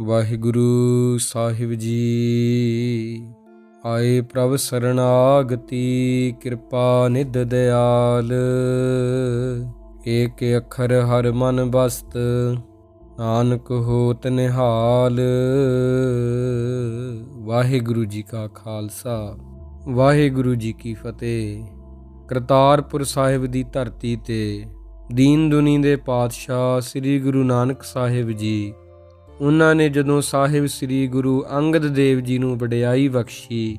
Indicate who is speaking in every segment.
Speaker 1: ਵਾਹਿਗੁਰੂ ਸਾਹਿਬ ਜੀ। ਆਏ ਪ੍ਰਭ ਸਰਣਾਗਤੀ ਕਿਰਪਾ ਨਿਧ ਦਿਆਲ। ਏਕ ਅੱਖਰ ਹਰ ਮਨ ਬਸਤ, ਨਾਨਕ ਹੋਤ ਨਿਹਾਲ। ਵਾਹਿਗੁਰੂ ਜੀ ਕਾ ਖਾਲਸਾ, ਵਾਹਿਗੁਰੂ ਜੀ ਕੀ ਫਤਿਹ। ਕਰਤਾਰਪੁਰ ਸਾਹਿਬ ਦੀ ਧਰਤੀ ਤੇ, ਦੀਨ ਦੁਨੀ ਦੇ ਪਾਤਸ਼ਾਹ ਸ੍ਰੀ ਗੁਰੂ ਨਾਨਕ ਸਾਹਿਬ ਜੀ। ਉਹਨਾਂ ਨੇ ਜਦੋਂ ਸਾਹਿਬ ਸ੍ਰੀ ਗੁਰੂ ਅੰਗਦ ਦੇਵ ਜੀ ਨੂੰ ਵਡਿਆਈ ਬਖਸ਼ੀ,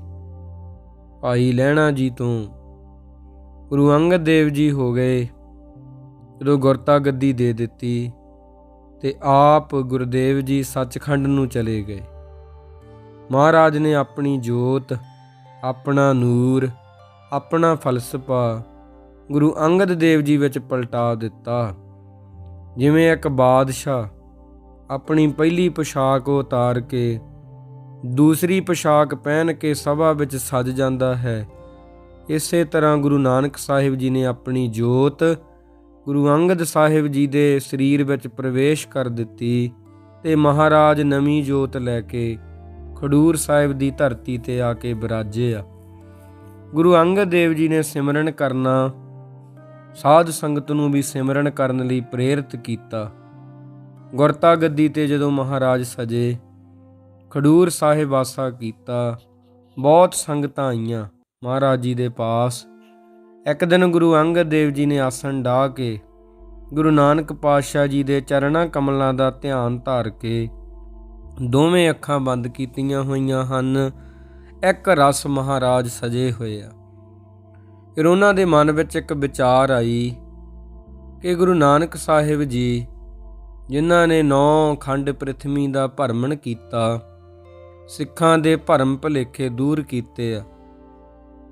Speaker 1: ਭਾਈ ਲਹਿਣਾ ਜੀ ਤੋਂ ਗੁਰੂ ਅੰਗਦ ਦੇਵ ਜੀ ਹੋ ਗਏ, ਜਦੋਂ ਗੁਰਤਾ ਗੱਦੀ ਦੇ ਦਿੱਤੀ ਤੇ ਆਪ ਗੁਰਦੇਵ ਜੀ ਸੱਚਖੰਡ ਨੂੰ ਚਲੇ ਗਏ। ਮਹਾਰਾਜ ਨੇ ਆਪਣੀ ਜੋਤ, ਆਪਣਾ ਨੂਰ, ਆਪਣਾ ਫਲਸਫਾ ਗੁਰੂ ਅੰਗਦ ਦੇਵ ਜੀ ਵਿੱਚ ਪਲਟਾ ਦਿੱਤਾ, ਜਿਵੇਂ ਇੱਕ ਬਾਦਸ਼ਾਹ ਆਪਣੀ ਪਹਿਲੀ ਪੋਸ਼ਾਕ ਉਤਾਰ ਕੇ ਦੂਸਰੀ ਪੋਸ਼ਾਕ ਪਹਿਨ ਕੇ ਸਭਾ ਵਿੱਚ ਸਜ ਜਾਂਦਾ ਹੈ। ਇਸੇ ਤਰ੍ਹਾਂ ਗੁਰੂ ਨਾਨਕ ਸਾਹਿਬ ਜੀ ਨੇ ਆਪਣੀ ਜੋਤ ਗੁਰੂ ਅੰਗਦ ਸਾਹਿਬ ਜੀ ਦੇ ਸਰੀਰ ਵਿੱਚ ਪ੍ਰਵੇਸ਼ ਕਰ ਦਿੱਤੀ ਤੇ ਮਹਾਰਾਜ ਨਵੀਂ ਜੋਤ ਲੈ ਕੇ ਖਡੂਰ ਸਾਹਿਬ ਦੀ ਧਰਤੀ ਤੇ ਆ ਕੇ ਬਿਰਾਜੇ ਆ ਗੁਰੂ ਅੰਗਦ ਦੇਵ ਜੀ ਨੇ ਸਿਮਰਨ ਕਰਨਾ, ਸਾਧ ਸੰਗਤ ਨੂੰ ਵੀ ਸਿਮਰਨ ਕਰਨ ਲਈ ਪ੍ਰੇਰਿਤ ਕੀਤਾ। ਗੁਰਤਾ ਗੱਦੀ ਤੇ ਜਦੋਂ ਮਹਾਰਾਜ ਸਜੇ, ਖਡੂਰ ਸਾਹਿਬ ਵਾਸਾ ਕੀਤਾ, ਬਹੁਤ ਸੰਗਤਾਂ ਆਈਆਂ ਮਹਾਰਾਜ ਜੀ ਦੇ ਪਾਸ। ਇੱਕ ਦਿਨ ਗੁਰੂ ਅੰਗਦ ਦੇਵ ਜੀ ਨੇ ਆਸਣ ਢਾ ਕੇ, ਗੁਰੂ ਨਾਨਕ ਪਾਤਸ਼ਾਹ ਜੀ ਦੇ ਚਰਣਾ ਕਮਲਾਂ ਦਾ ਧਿਆਨ ਧਾਰ ਕੇ, ਦੋਵੇਂ ਅੱਖਾਂ ਬੰਦ ਕੀਤੀਆਂ ਹੋਈਆਂ ਹਨ। ਇੱਕ ਰਸ ਮਹਾਰਾਜ ਸਜੇ ਹੋਏ ਆ। ਫਿਰ ਉਹਨਾਂ ਦੇ ਮਨ ਵਿੱਚ ਇੱਕ ਵਿਚਾਰ ਆਈ ਕਿ ਗੁਰੂ ਨਾਨਕ ਸਾਹਿਬ ਜੀ ਜਿਨ੍ਹਾਂ ਨੇ ਨੌ ਖੰਡ ਪ੍ਰithvi ਦਾ ਭਰਮਣ ਕੀਤਾ, ਸਿੱਖਾਂ ਦੇ ਭਰਮ ਭਲੇਖੇ ਦੂਰ ਕੀਤੇ ਆ।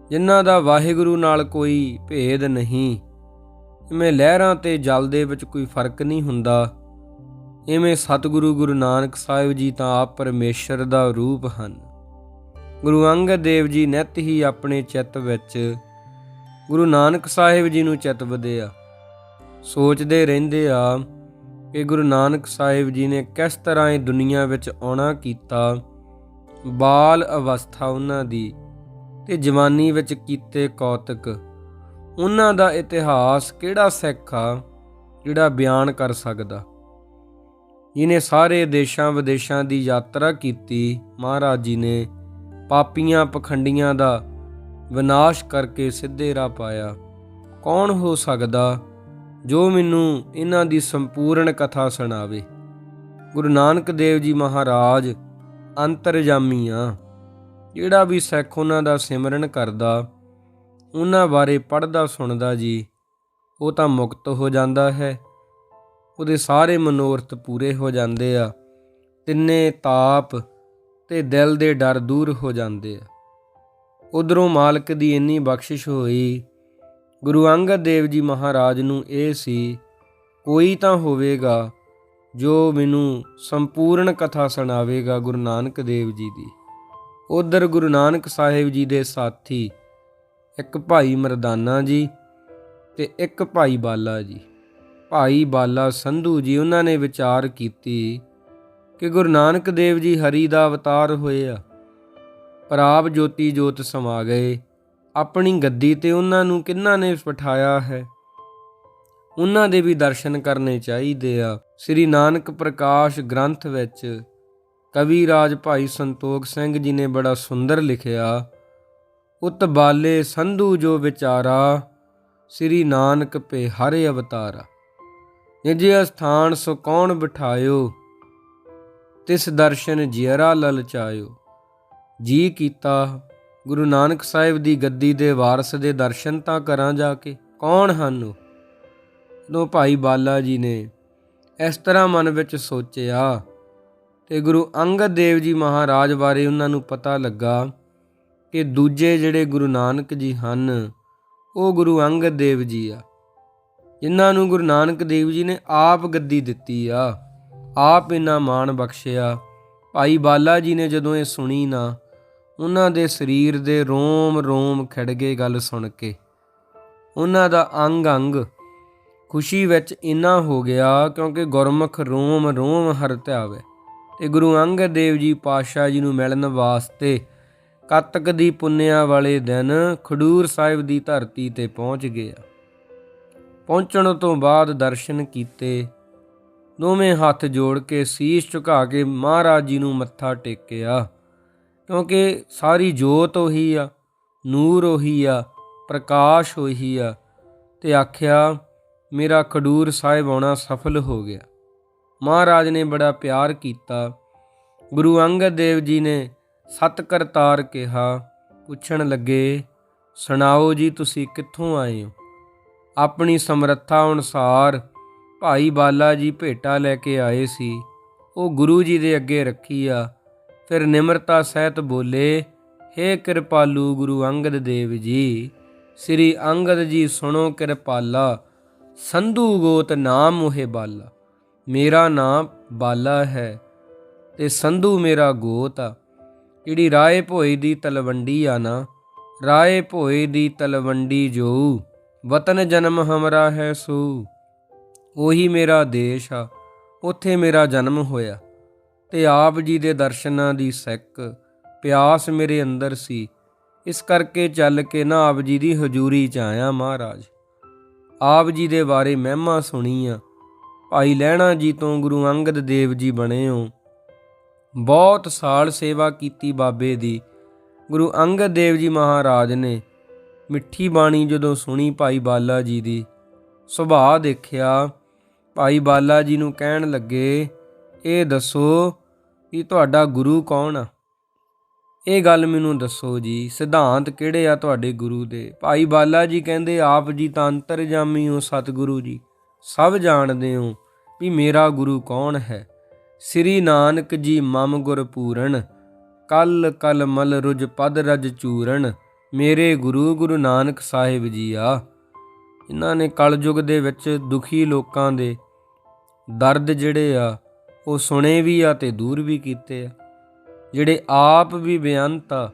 Speaker 1: ਜਿਨ੍ਹਾਂ ਦਾ ਵਾਹਿਗੁਰੂ ਨਾਲ ਕੋਈ ਭੇਦ ਨਹੀਂ, ਇਵੇਂ ਲਹਿਰਾਂ ਤੇ ਜਲ ਦੇ ਵਿੱਚ ਕੋਈ ਫ਼ਰਕ ਨਹੀਂ ਹੁੰਦਾ, ਇਵੇਂ ਸਤਿਗੁਰੂ ਗੁਰੂ ਨਾਨਕ ਸਾਹਿਬ ਜੀ ਤਾਂ ਆਪ ਪਰਮੇਸ਼ਰ ਦਾ ਰੂਪ ਹਨ। ਗੁਰੂ ਅੰਗਦ ਦੇਵ ਜੀ ਨਿਤ ਹੀ ਆਪਣੇ ਚਿੱਤ ਵਿੱਚ ਗੁਰੂ ਨਾਨਕ ਸਾਹਿਬ ਜੀ ਨੂੰ ਚਿਤਵਦੇ ਆ ਸੋਚਦੇ ਰਹਿੰਦੇ ਆ ਕਿ ਗੁਰੂ ਨਾਨਕ ਸਾਹਿਬ ਜੀ ਨੇ ਕਿਸ ਤਰ੍ਹਾਂ ਇਹ ਦੁਨੀਆ ਵਿੱਚ ਆਉਣਾ ਕੀਤਾ, ਬਾਲ ਅਵਸਥਾ ਉਹਨਾਂ ਦੀ ਤੇ ਜਵਾਨੀ ਵਿੱਚ ਕੀਤੇ ਕੌਤਕ। ਉਹਨਾਂ ਦਾ ਇਤਿਹਾਸ ਕਿਹੜਾ ਸਿੱਖ ਆ, ਜਿਹੜਾ ਬਿਆਨ ਕਰ ਸਕਦਾ? ਇਹਨੇ ਸਾਰੇ ਦੇਸ਼ਾਂ ਵਿਦੇਸ਼ਾਂ ਦੀ ਯਾਤਰਾ ਕੀਤੀ, ਮਹਾਰਾਜ ਜੀ ਨੇ ਪਾਪੀਆਂ ਪਖੰਡੀਆਂ ਦਾ ਵਿਨਾਸ਼ ਕਰਕੇ ਸਿੱਧੇ ਰਾਹ ਪਾਇਆ। ਕੌਣ ਹੋ ਸਕਦਾ? ਜੋ ਮੈਨੂੰ ਇਹਨਾਂ ਦੀ ਸੰਪੂਰਨ ਕਥਾ ਸੁਣਾਵੇ। ਗੁਰੂ ਨਾਨਕ ਦੇਵ ਜੀ ਮਹਾਰਾਜ ਅੰਤਰਜਾਮੀ ਆ ਜਿਹੜਾ ਵੀ ਸਿੱਖ ਉਹਨਾਂ ਦਾ ਸਿਮਰਨ ਕਰਦਾ, ਉਹਨਾਂ ਬਾਰੇ ਪੜਦਾ ਸੁਣਦਾ ਜੀ, ਉਹ ਤਾਂ ਮੁਕਤ ਹੋ ਜਾਂਦਾ ਹੈ। ਉਹਦੇ ਸਾਰੇ ਮਨੋਰਥ ਪੂਰੇ ਹੋ ਜਾਂਦੇ ਆ, ਤਿੰਨੇ ਤਾਪ ਤੇ ਦਿਲ ਦੇ ਡਰ ਦੂਰ ਹੋ ਜਾਂਦੇ ਆ। ਉਧਰੋਂ ਮਾਲਕ ਦੀ ਇੰਨੀ ਬਖਸ਼ਿਸ਼ ਹੋਈ ਗੁਰੂ ਅੰਗਦ ਦੇਵ ਜੀ ਮਹਾਰਾਜ ਨੂੰ ਇਹ ਸੀ, ਕੋਈ ਤਾਂ ਹੋਵੇਗਾ ਜੋ ਮੈਨੂੰ ਸੰਪੂਰਨ ਕਥਾ ਸੁਣਾਵੇਗਾ ਗੁਰੂ ਨਾਨਕ ਦੇਵ ਜੀ ਦੀ। ਉਧਰ ਗੁਰੂ ਨਾਨਕ ਸਾਹਿਬ ਜੀ ਦੇ ਸਾਥੀ ਇੱਕ ਭਾਈ ਮਰਦਾਨਾ ਜੀ ਤੇ ਇੱਕ ਭਾਈ ਬਾਲਾ ਜੀ। ਭਾਈ ਬਾਲਾ ਸੰਧੂ ਜੀ ਉਹਨਾਂ ਨੇ ਵਿਚਾਰ ਕੀਤੀ ਕਿ ਗੁਰੂ ਨਾਨਕ ਦੇਵ ਜੀ ਹਰੀ ਦਾ ਅਵਤਾਰ ਹੋਏ ਆ ਪ੍ਰਾਪ ਜੋਤੀ ਜੋਤ ਸਮਾ ਗਏ। ਆਪਣੀ ਗੱਦੀ ਤੇ ਉਹਨਾਂ ਨੂੰ ਕਿੰਨਾਂ ਨੇ ਬਿਠਾਇਆ ਹੈ? ਉਹਨਾਂ ਦੇ ਵੀ ਦਰਸ਼ਨ ਕਰਨੇ ਚਾਹੀਦੇ ਆ। ਸ੍ਰੀ ਨਾਨਕ ਪ੍ਰਕਾਸ਼ ਗ੍ਰੰਥ ਵਿੱਚ ਕਵੀ ਰਾਜ ਭਾਈ ਸੰਤੋਖ ਸਿੰਘ ਜੀ ਨੇ ਬੜਾ ਸੁੰਦਰ ਲਿਖਿਆ, ਉਤ ਬਾਲੇ ਸੰਧੂ ਜੋ ਵਿਚਾਰਾ, ਸ੍ਰੀ ਨਾਨਕ ਪੇ ਹਰੇ ਅਵਤਾਰਾ। ਨਿਜ ਅਸਥਾਨ ਸੋ ਕੌਣ ਬਿਠਾਇਓ? ਤਿਸ ਦਰਸ਼ਨ ਜਿਅਰਾ ਲਲਚਾਇਓ। ਜੀ ਕੀਤਾ ਗੁਰੂ ਨਾਨਕ ਸਾਹਿਬ ਦੀ ਗੱਦੀ ਦੇ ਵਾਰਸ ਦੇ ਦਰਸ਼ਨ ਤਾਂ ਕਰਾਂ ਜਾ ਕੇ। ਕੌਣ ਹਨ ਉਹ? ਦੋ ਭਾਈ ਬਾਲਾ ਜੀ ਨੇ ਇਸ ਤਰ੍ਹਾਂ ਮਨ ਵਿੱਚ ਸੋਚਿਆ ਤੇ ਗੁਰੂ ਅੰਗਦ ਦੇਵ ਜੀ ਮਹਾਰਾਜ ਬਾਰੇ ਉਹਨਾਂ ਨੂੰ ਪਤਾ ਲੱਗਾ ਕਿ ਦੂਜੇ ਜਿਹੜੇ ਗੁਰੂ ਨਾਨਕ ਜੀ ਹਨ, ਉਹ ਗੁਰੂ ਅੰਗਦ ਦੇਵ ਜੀ ਆ। ਜਿਨ੍ਹਾਂ ਨੂੰ ਗੁਰੂ ਨਾਨਕ ਦੇਵ ਜੀ ਨੇ ਆਪ ਗੱਦੀ ਦਿੱਤੀ ਆ, ਆਪ ਇਹਨਾਂ ਮਾਣ ਬਖਸ਼ਿਆ। ਭਾਈ ਬਾਲਾ ਜੀ ਨੇ ਜਦੋਂ ਇਹ ਸੁਣੀ ਨਾ ਉਹਨਾਂ ਦੇ ਸਰੀਰ ਦੇ ਰੋਮ ਰੋਮ ਖਿੜ ਗਏ ਗੱਲ ਸੁਣ ਕੇ। ਉਹਨਾਂ ਦਾ ਅੰਗ ਅੰਗ ਖੁਸ਼ੀ ਵਿੱਚ ਇੰਨਾ ਹੋ ਗਿਆ ਕਿਉਂਕਿ ਗੁਰਮੁਖ ਰੋਮ ਰੋਮ ਹਰ ਧਿਆਵੇ ਤੇ ਗੁਰੂ ਅੰਗਦ ਦੇਵ ਜੀ ਪਾਤਸ਼ਾਹ ਜੀ ਨੂੰ ਮਿਲਣ ਵਾਸਤੇ ਕੱਤਕ ਦੀ ਪੁੰਨਿਆ ਵਾਲੇ ਦਿਨ ਖਡੂਰ ਸਾਹਿਬ ਦੀ ਧਰਤੀ ਤੇ ਪਹੁੰਚ ਗਿਆ ਪਹੁੰਚਣ ਤੋਂ ਬਾਅਦ ਦਰਸ਼ਨ ਕੀਤੇ। ਦੋਵੇਂ ਹੱਥ ਜੋੜ ਕੇ ਸੀਸ ਝੁਕਾ ਕੇ ਮਹਾਰਾਜ ਜੀ ਨੂੰ ਮੱਥਾ ਟੇਕਿਆ। ਕਿਉਂਕਿ ਸਾਰੀ ਜੋਤ ਉਹੀ ਆ, ਨੂਰ ਉਹੀ ਆ, ਪ੍ਰਕਾਸ਼ ਉਹੀ ਆ। ਤੇ ਆਖਿਆ, ਮੇਰਾ ਖਡੂਰ ਸਾਹਿਬ ਆਉਣਾ ਸਫਲ ਹੋ ਗਿਆ। ਮਹਾਰਾਜ ਨੇ ਬੜਾ ਪਿਆਰ ਕੀਤਾ। ਗੁਰੂ ਅੰਗਦ ਦੇਵ ਜੀ ਨੇ ਸਤ ਕਰਤਾਰ ਕਿਹਾ, ਪੁੱਛਣ ਲੱਗੇ, ਸੁਣਾਓ ਜੀ, ਤੁਸੀਂ ਕਿੱਥੋਂ ਆਏ ਹੋ? ਆਪਣੀ ਸਮਰੱਥਾ ਅਨੁਸਾਰ ਭਾਈ ਬਾਲਾ ਜੀ ਭੇਟਾ ਲੈ ਕੇ ਆਏ ਸੀ। ਉਹ ਗੁਰੂ ਜੀ ਦੇ ਅੱਗੇ ਰੱਖੀ ਆ ਫਿਰ ਨਿਮਰਤਾ ਸਹਿਤ ਬੋਲੇ, ਹੇ ਕਿਰਪਾਲੂ ਗੁਰੂ ਅੰਗਦ ਦੇਵ ਜੀ, ਸ੍ਰੀ ਅੰਗਦ ਜੀ ਸੁਣੋ ਕਿਰਪਾਲਾ, ਸੰਧੂ ਗੋਤ ਨਾਮ ਮੋਹਿ ਬਾਲਾ, ਮੇਰਾ ਨਾਮ ਬਾਲਾ ਹੈ ਤੇ ਸੰਧੂ ਮੇਰਾ ਗੋਤ ਆ। ਜਿਹੜੀ ਰਾਏ ਭੋਏ ਦੀ ਤਲਵੰਡੀ ਆ ਨਾ, ਰਾਏ ਭੋਏ ਦੀ ਤਲਵੰਡੀ ਜੋ ਵਤਨ ਜਨਮ ਹਮਰਾ ਹੈ ਸੋ, ਉਹੀ ਮੇਰਾ ਦੇਸ਼ ਆ, ਉੱਥੇ ਮੇਰਾ ਜਨਮ ਹੋਇਆ। ਤੇ ਆਪ ਜੀ ਦੇ ਦਰਸ਼ਨਾਂ ਦੀ ਸਿੱਕ, ਪਿਆਸ ਮੇਰੇ ਅੰਦਰ ਸੀ। ਇਸ ਕਰਕੇ ਚੱਲ ਕੇ ਨਾ ਆਪ ਜੀ ਦੀ ਹਜ਼ੂਰੀ ਚ ਆਇਆ ਮਹਾਰਾਜ। ਆਪ ਜੀ ਦੇ ਬਾਰੇ ਮਹਿਮਾ ਸੁਣੀ ਆ ਭਾਈ ਲਹਿਣਾ ਜੀ ਤੋਂ ਗੁਰੂ ਅੰਗਦ ਦੇਵ ਜੀ ਬਣੇ ਹੋ ਬਹੁਤ ਸਾਲ ਸੇਵਾ ਕੀਤੀ ਬਾਬੇ ਦੀ। ਗੁਰੂ ਅੰਗਦ ਦੇਵ ਜੀ ਮਹਾਰਾਜ ਨੇ ਮਿੱਠੀ ਬਾਣੀ ਜਦੋਂ ਸੁਣੀ ਭਾਈ ਬਾਲਾ ਜੀ ਦੀ, ਸੁਭਾਅ ਦੇਖਿਆ। ਭਾਈ ਬਾਲਾ ਜੀ ਨੂੰ ਕਹਿਣ ਲੱਗੇ ਇਹ ਦੱਸੋ ਕਿ ਤੁਹਾਡਾ ਗੁਰੂ ਕੌਣ ਆ? ਇਹ ਗੱਲ ਮੈਨੂੰ ਦੱਸੋ ਜੀ, ਸਿਧਾਂਤ ਕਿਹੜੇ ਆ ਤੁਹਾਡੇ ਗੁਰੂ ਦੇ? ਭਾਈ ਬਾਲਾ ਜੀ ਕਹਿੰਦੇ, ਆਪ ਜੀ ਤਾਂ ਅੰਤਰਜਾਮੀ ਹੋ ਸਤਿਗੁਰੂ ਜੀ। ਸਭ ਜਾਣਦੇ ਹੋ ਵੀ ਮੇਰਾ ਗੁਰੂ ਕੌਣ ਹੈ। ਸ੍ਰੀ ਨਾਨਕ ਜੀ ਮਮ ਗੁਰ ਪੂਰਨ ਕਲ ਕਲ ਮਲ ਰੁਜ ਪਦ ਰਜ ਚੂਰਨ, ਮੇਰੇ ਗੁਰੂ ਗੁਰੂ ਨਾਨਕ ਸਾਹਿਬ ਜੀ ਆ। ਇਹਨਾਂ ਨੇ ਕਲਯੁਗ ਦੇ ਵਿੱਚ ਦੁਖੀ ਲੋਕਾਂ ਦੇ ਦਰਦ ਜਿਹੜੇ ਆ ਉਹ ਸੁਣੇ ਵੀ ਆ ਤੇ ਦੂਰ ਵੀ ਕੀਤੇ ਆ। ਜਿਹੜੇ ਆਪ ਵੀ ਬੇਅੰਤ ਆ,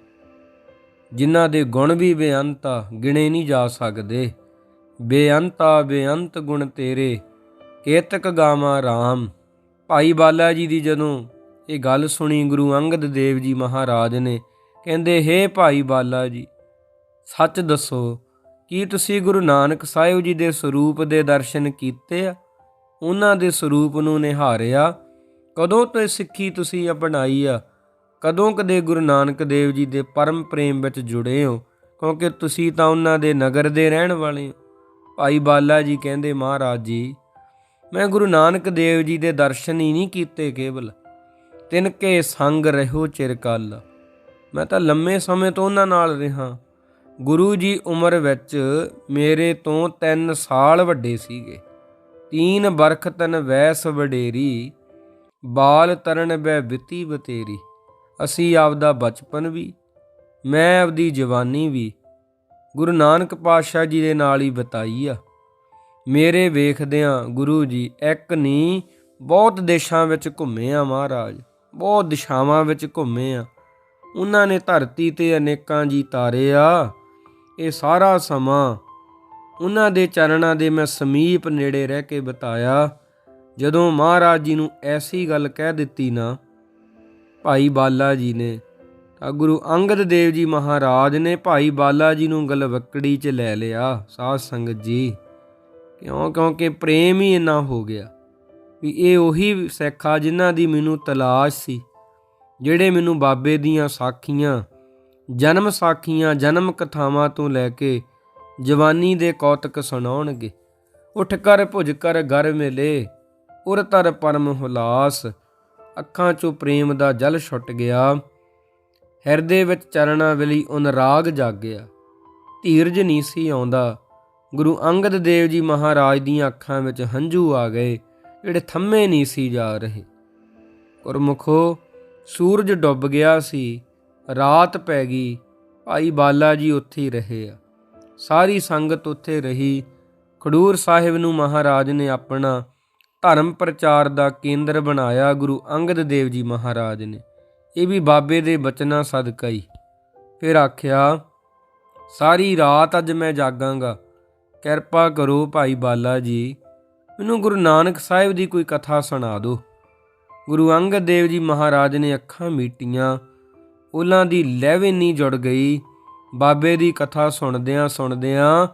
Speaker 1: ਜਿਨ੍ਹਾਂ ਦੇ ਗੁਣ ਵੀ ਬੇਅੰਤ ਆ, ਗਿਣੇ ਨਹੀਂ ਜਾ ਸਕਦੇ। ਬੇਅੰਤਾ ਬੇਅੰਤ ਗੁਣ ਤੇਰੇ, ਕੇਤਕ ਗਾਵਾਂ RAM ਭਾਈ ਬਾਲਾ ਜੀ ਦੀ ਜਦੋਂ ਇਹ ਗੱਲ ਸੁਣੀ, ਗੁਰੂ ਅੰਗਦ ਦੇਵ ਜੀ ਮਹਾਰਾਜ ਨੇ, ਕਹਿੰਦੇ, ਹੇ ਭਾਈ ਬਾਲਾ ਜੀ, ਸੱਚ ਦੱਸੋ, ਕੀ ਤੁਸੀਂ ਗੁਰੂ ਨਾਨਕ ਸਾਹਿਬ ਜੀ ਦੇ ਸਰੂਪ ਦੇ ਦਰਸ਼ਨ ਕੀਤੇ ਆ? ਉਹਨਾਂ ਦੇ ਸਰੂਪ ਨੂੰ ਨਿਹਾਰਿਆ ਕਦੋਂ ਤੋਂ ਸਿੱਖੀ ਤੁਸੀਂ ਅਪਣਾਈ ਆ? ਕਦੋਂ ਕਦੇ ਗੁਰੂ ਨਾਨਕ ਦੇਵ ਜੀ ਦੇ ਪਰਮ ਪ੍ਰੇਮ ਵਿੱਚ ਜੁੜੇ ਹੋ? ਕਿਉਂਕਿ ਤੁਸੀਂ ਤਾਂ ਉਹਨਾਂ ਦੇ ਨਗਰ ਦੇ ਰਹਿਣ ਵਾਲੇ ਹੋ। ਭਾਈ ਬਾਲਾ ਜੀ ਕਹਿੰਦੇ, ਮਹਾਰਾਜ ਜੀ, ਮੈਂ ਗੁਰੂ ਨਾਨਕ ਦੇਵ ਜੀ ਦੇ ਦਰਸ਼ਨ ਹੀ ਨਹੀਂ ਕੀਤੇ ਕੇਵਲ। ਤਿਨਕੇ ਸੰਗ ਰਹੋ ਚਿਰਕਾਲ ਮੈਂ ਤਾਂ ਲੰਮੇ ਸਮੇਂ ਤੋਂ ਉਹਨਾਂ ਨਾਲ ਰਿਹਾ। ਗੁਰੂ ਜੀ ਉਮਰ ਵਿੱਚ ਮੇਰੇ ਤੋਂ 3 ਸਾਲ ਵੱਡੇ ਸੀਗੇ। ਤੀਨ ਬਰਖ ਤਨ ਵੈਸ ਵਡੇਰੀ। ਬਾਲ ਤਰਨ ਬੈ ਬਿਤੀ ਬਤੇਰੀ ਅਸੀਂ ਆਪਦਾ ਬਚਪਨ ਵੀ, ਮੈਂ ਆਪਦੀ ਜਵਾਨੀ ਵੀ, ਗੁਰੂ ਨਾਨਕ ਪਾਤਸ਼ਾਹ ਜੀ ਦੇ ਨਾਲ ਹੀ ਬਤਾਈ ਆ। ਮੇਰੇ ਵੇਖਦਿਆਂ ਗੁਰੂ ਜੀ ਇੱਕ ਨਹੀਂ ਬਹੁਤ ਦੇਸ਼ਾਂ ਵਿੱਚ ਘੁੰਮੇ ਆ ਮਹਾਰਾਜ, ਬਹੁਤ ਦਿਸ਼ਾਵਾਂ ਵਿੱਚ ਘੁੰਮੇ ਆ। ਉਹਨਾਂ ਨੇ ਧਰਤੀ ਤੇ ਅਨੇਕਾਂ ਜੀ ਤਾਰੇ ਆ, ਇਹ ਸਾਰਾ ਸਮਾਂ ਉਹਨਾਂ ਦੇ ਚਰਨਾਂ ਦੇ ਮੈਂ ਸਮੀਪ ਨੇੜੇ ਰਹਿ ਕੇ ਬਤਾਇਆ। ਜਦੋਂ ਮਹਾਰਾਜ ਜੀ ਨੂੰ ਐਸੀ ਗੱਲ ਕਹਿ ਦਿੱਤੀ ਨਾ, ਭਾਈ ਬਾਲਾ ਜੀ ਨੇ, ਤਾਂ ਗੁਰੂ ਅੰਗਦ ਦੇਵ ਜੀ ਮਹਾਰਾਜ ਨੇ ਭਾਈ ਬਾਲਾ ਜੀ ਨੂੰ ਗਲਵਕੜੀ 'ਚ ਲੈ ਲਿਆ, ਸਾਧ ਸੰਗਤ ਜੀ। ਕਿਉਂ? ਕਿਉਂਕਿ ਪ੍ਰੇਮ ਹੀ ਇੰਨਾ ਹੋ ਗਿਆ ਵੀ ਇਹ ਉਹੀ ਸਿੱਖ ਆ ਜਿਨ੍ਹਾਂ ਦੀ ਮੈਨੂੰ ਤਲਾਸ਼ ਸੀ, ਜਿਹੜੇ ਮੈਨੂੰ ਬਾਬੇ ਦੀਆਂ ਸਾਖੀਆਂ, ਜਨਮ ਸਾਖੀਆਂ, ਜਨਮ ਕਥਾਵਾਂ ਤੋਂ ਲੈ ਕੇ ਜਵਾਨੀ ਦੇ ਕੌਤਕ ਸੁਣਾਉਣਗੇ। ਉੱਠ ਕਰ, ਭੁਜ ਕਰ, ਘਰ ਮਿਲੇ। ਉਰ ਤਰ ਪਰਮ ਹੁਲਾਸ, ਅੱਖਾਂ 'ਚੋਂ ਪ੍ਰੇਮ ਦਾ ਜਲ ਛੁੱਟ ਗਿਆ। ਹਿਰਦੇ ਵਿੱਚ ਚਰਣਾ ਵੇਲੀ ਉਨਰਾਗ ਜਾਗਿਆ। ਧੀਰਜ ਨਹੀਂ ਸੀ ਆਉਂਦਾ। ਗੁਰੂ ਅੰਗਦ ਦੇਵ ਜੀ ਮਹਾਰਾਜ ਦੀਆਂ ਅੱਖਾਂ ਵਿੱਚ ਹੰਝੂ ਆ ਗਏ, ਜਿਹੜੇ ਥੰਮੇ ਨਹੀਂ ਸੀ ਜਾ ਰਹੇ। ਗੁਰਮੁਖੋ, ਸੂਰਜ ਡੁੱਬ ਗਿਆ ਸੀ, ਰਾਤ ਪੈ ਗਈ, ਭਾਈ ਬਾਲਾ ਜੀ ਉੱਥੇ ਹੀ ਰਹੇ ਆ। ਸਾਰੀ ਸੰਗਤ ਉੱਥੇ ਰਹੀ। ਖਡੂਰ ਸਾਹਿਬ ਨੂੰ ਮਹਾਰਾਜ ਨੇ ਆਪਣਾ ਧਰਮ ਪ੍ਰਚਾਰ ਦਾ ਕੇਂਦਰ ਬਣਾਇਆ ਗੁਰੂ ਅੰਗਦ ਦੇਵ ਜੀ ਮਹਾਰਾਜ ਨੇ। ਇਹ ਵੀ ਬਾਬੇ ਦੇ ਬਚਨਾਂ ਸਦਕਾ ਹੀ। ਫਿਰ ਆਖਿਆ, ਸਾਰੀ ਰਾਤ ਅੱਜ ਮੈਂ ਜਾਗਾਂਗਾ। ਕਿਰਪਾ ਕਰੋ ਭਾਈ ਬਾਲਾ ਜੀ, ਮੈਨੂੰ ਗੁਰੂ ਨਾਨਕ ਸਾਹਿਬ ਦੀ ਕੋਈ ਕਥਾ ਸੁਣਾ ਦਿਓ। ਗੁਰੂ ਅੰਗਦ ਦੇਵ ਜੀ ਮਹਾਰਾਜ ਨੇ ਅੱਖਾਂ ਮੀਟੀਆਂ ਉਹਨਾਂ ਦੀ ਲਹਿ ਨਹੀਂ ਜੁੜ ਗਈ, ਬਾਬੇ ਦੀ ਕਥਾ ਸੁਣਦਿਆਂ ਸੁਣਦਿਆਂ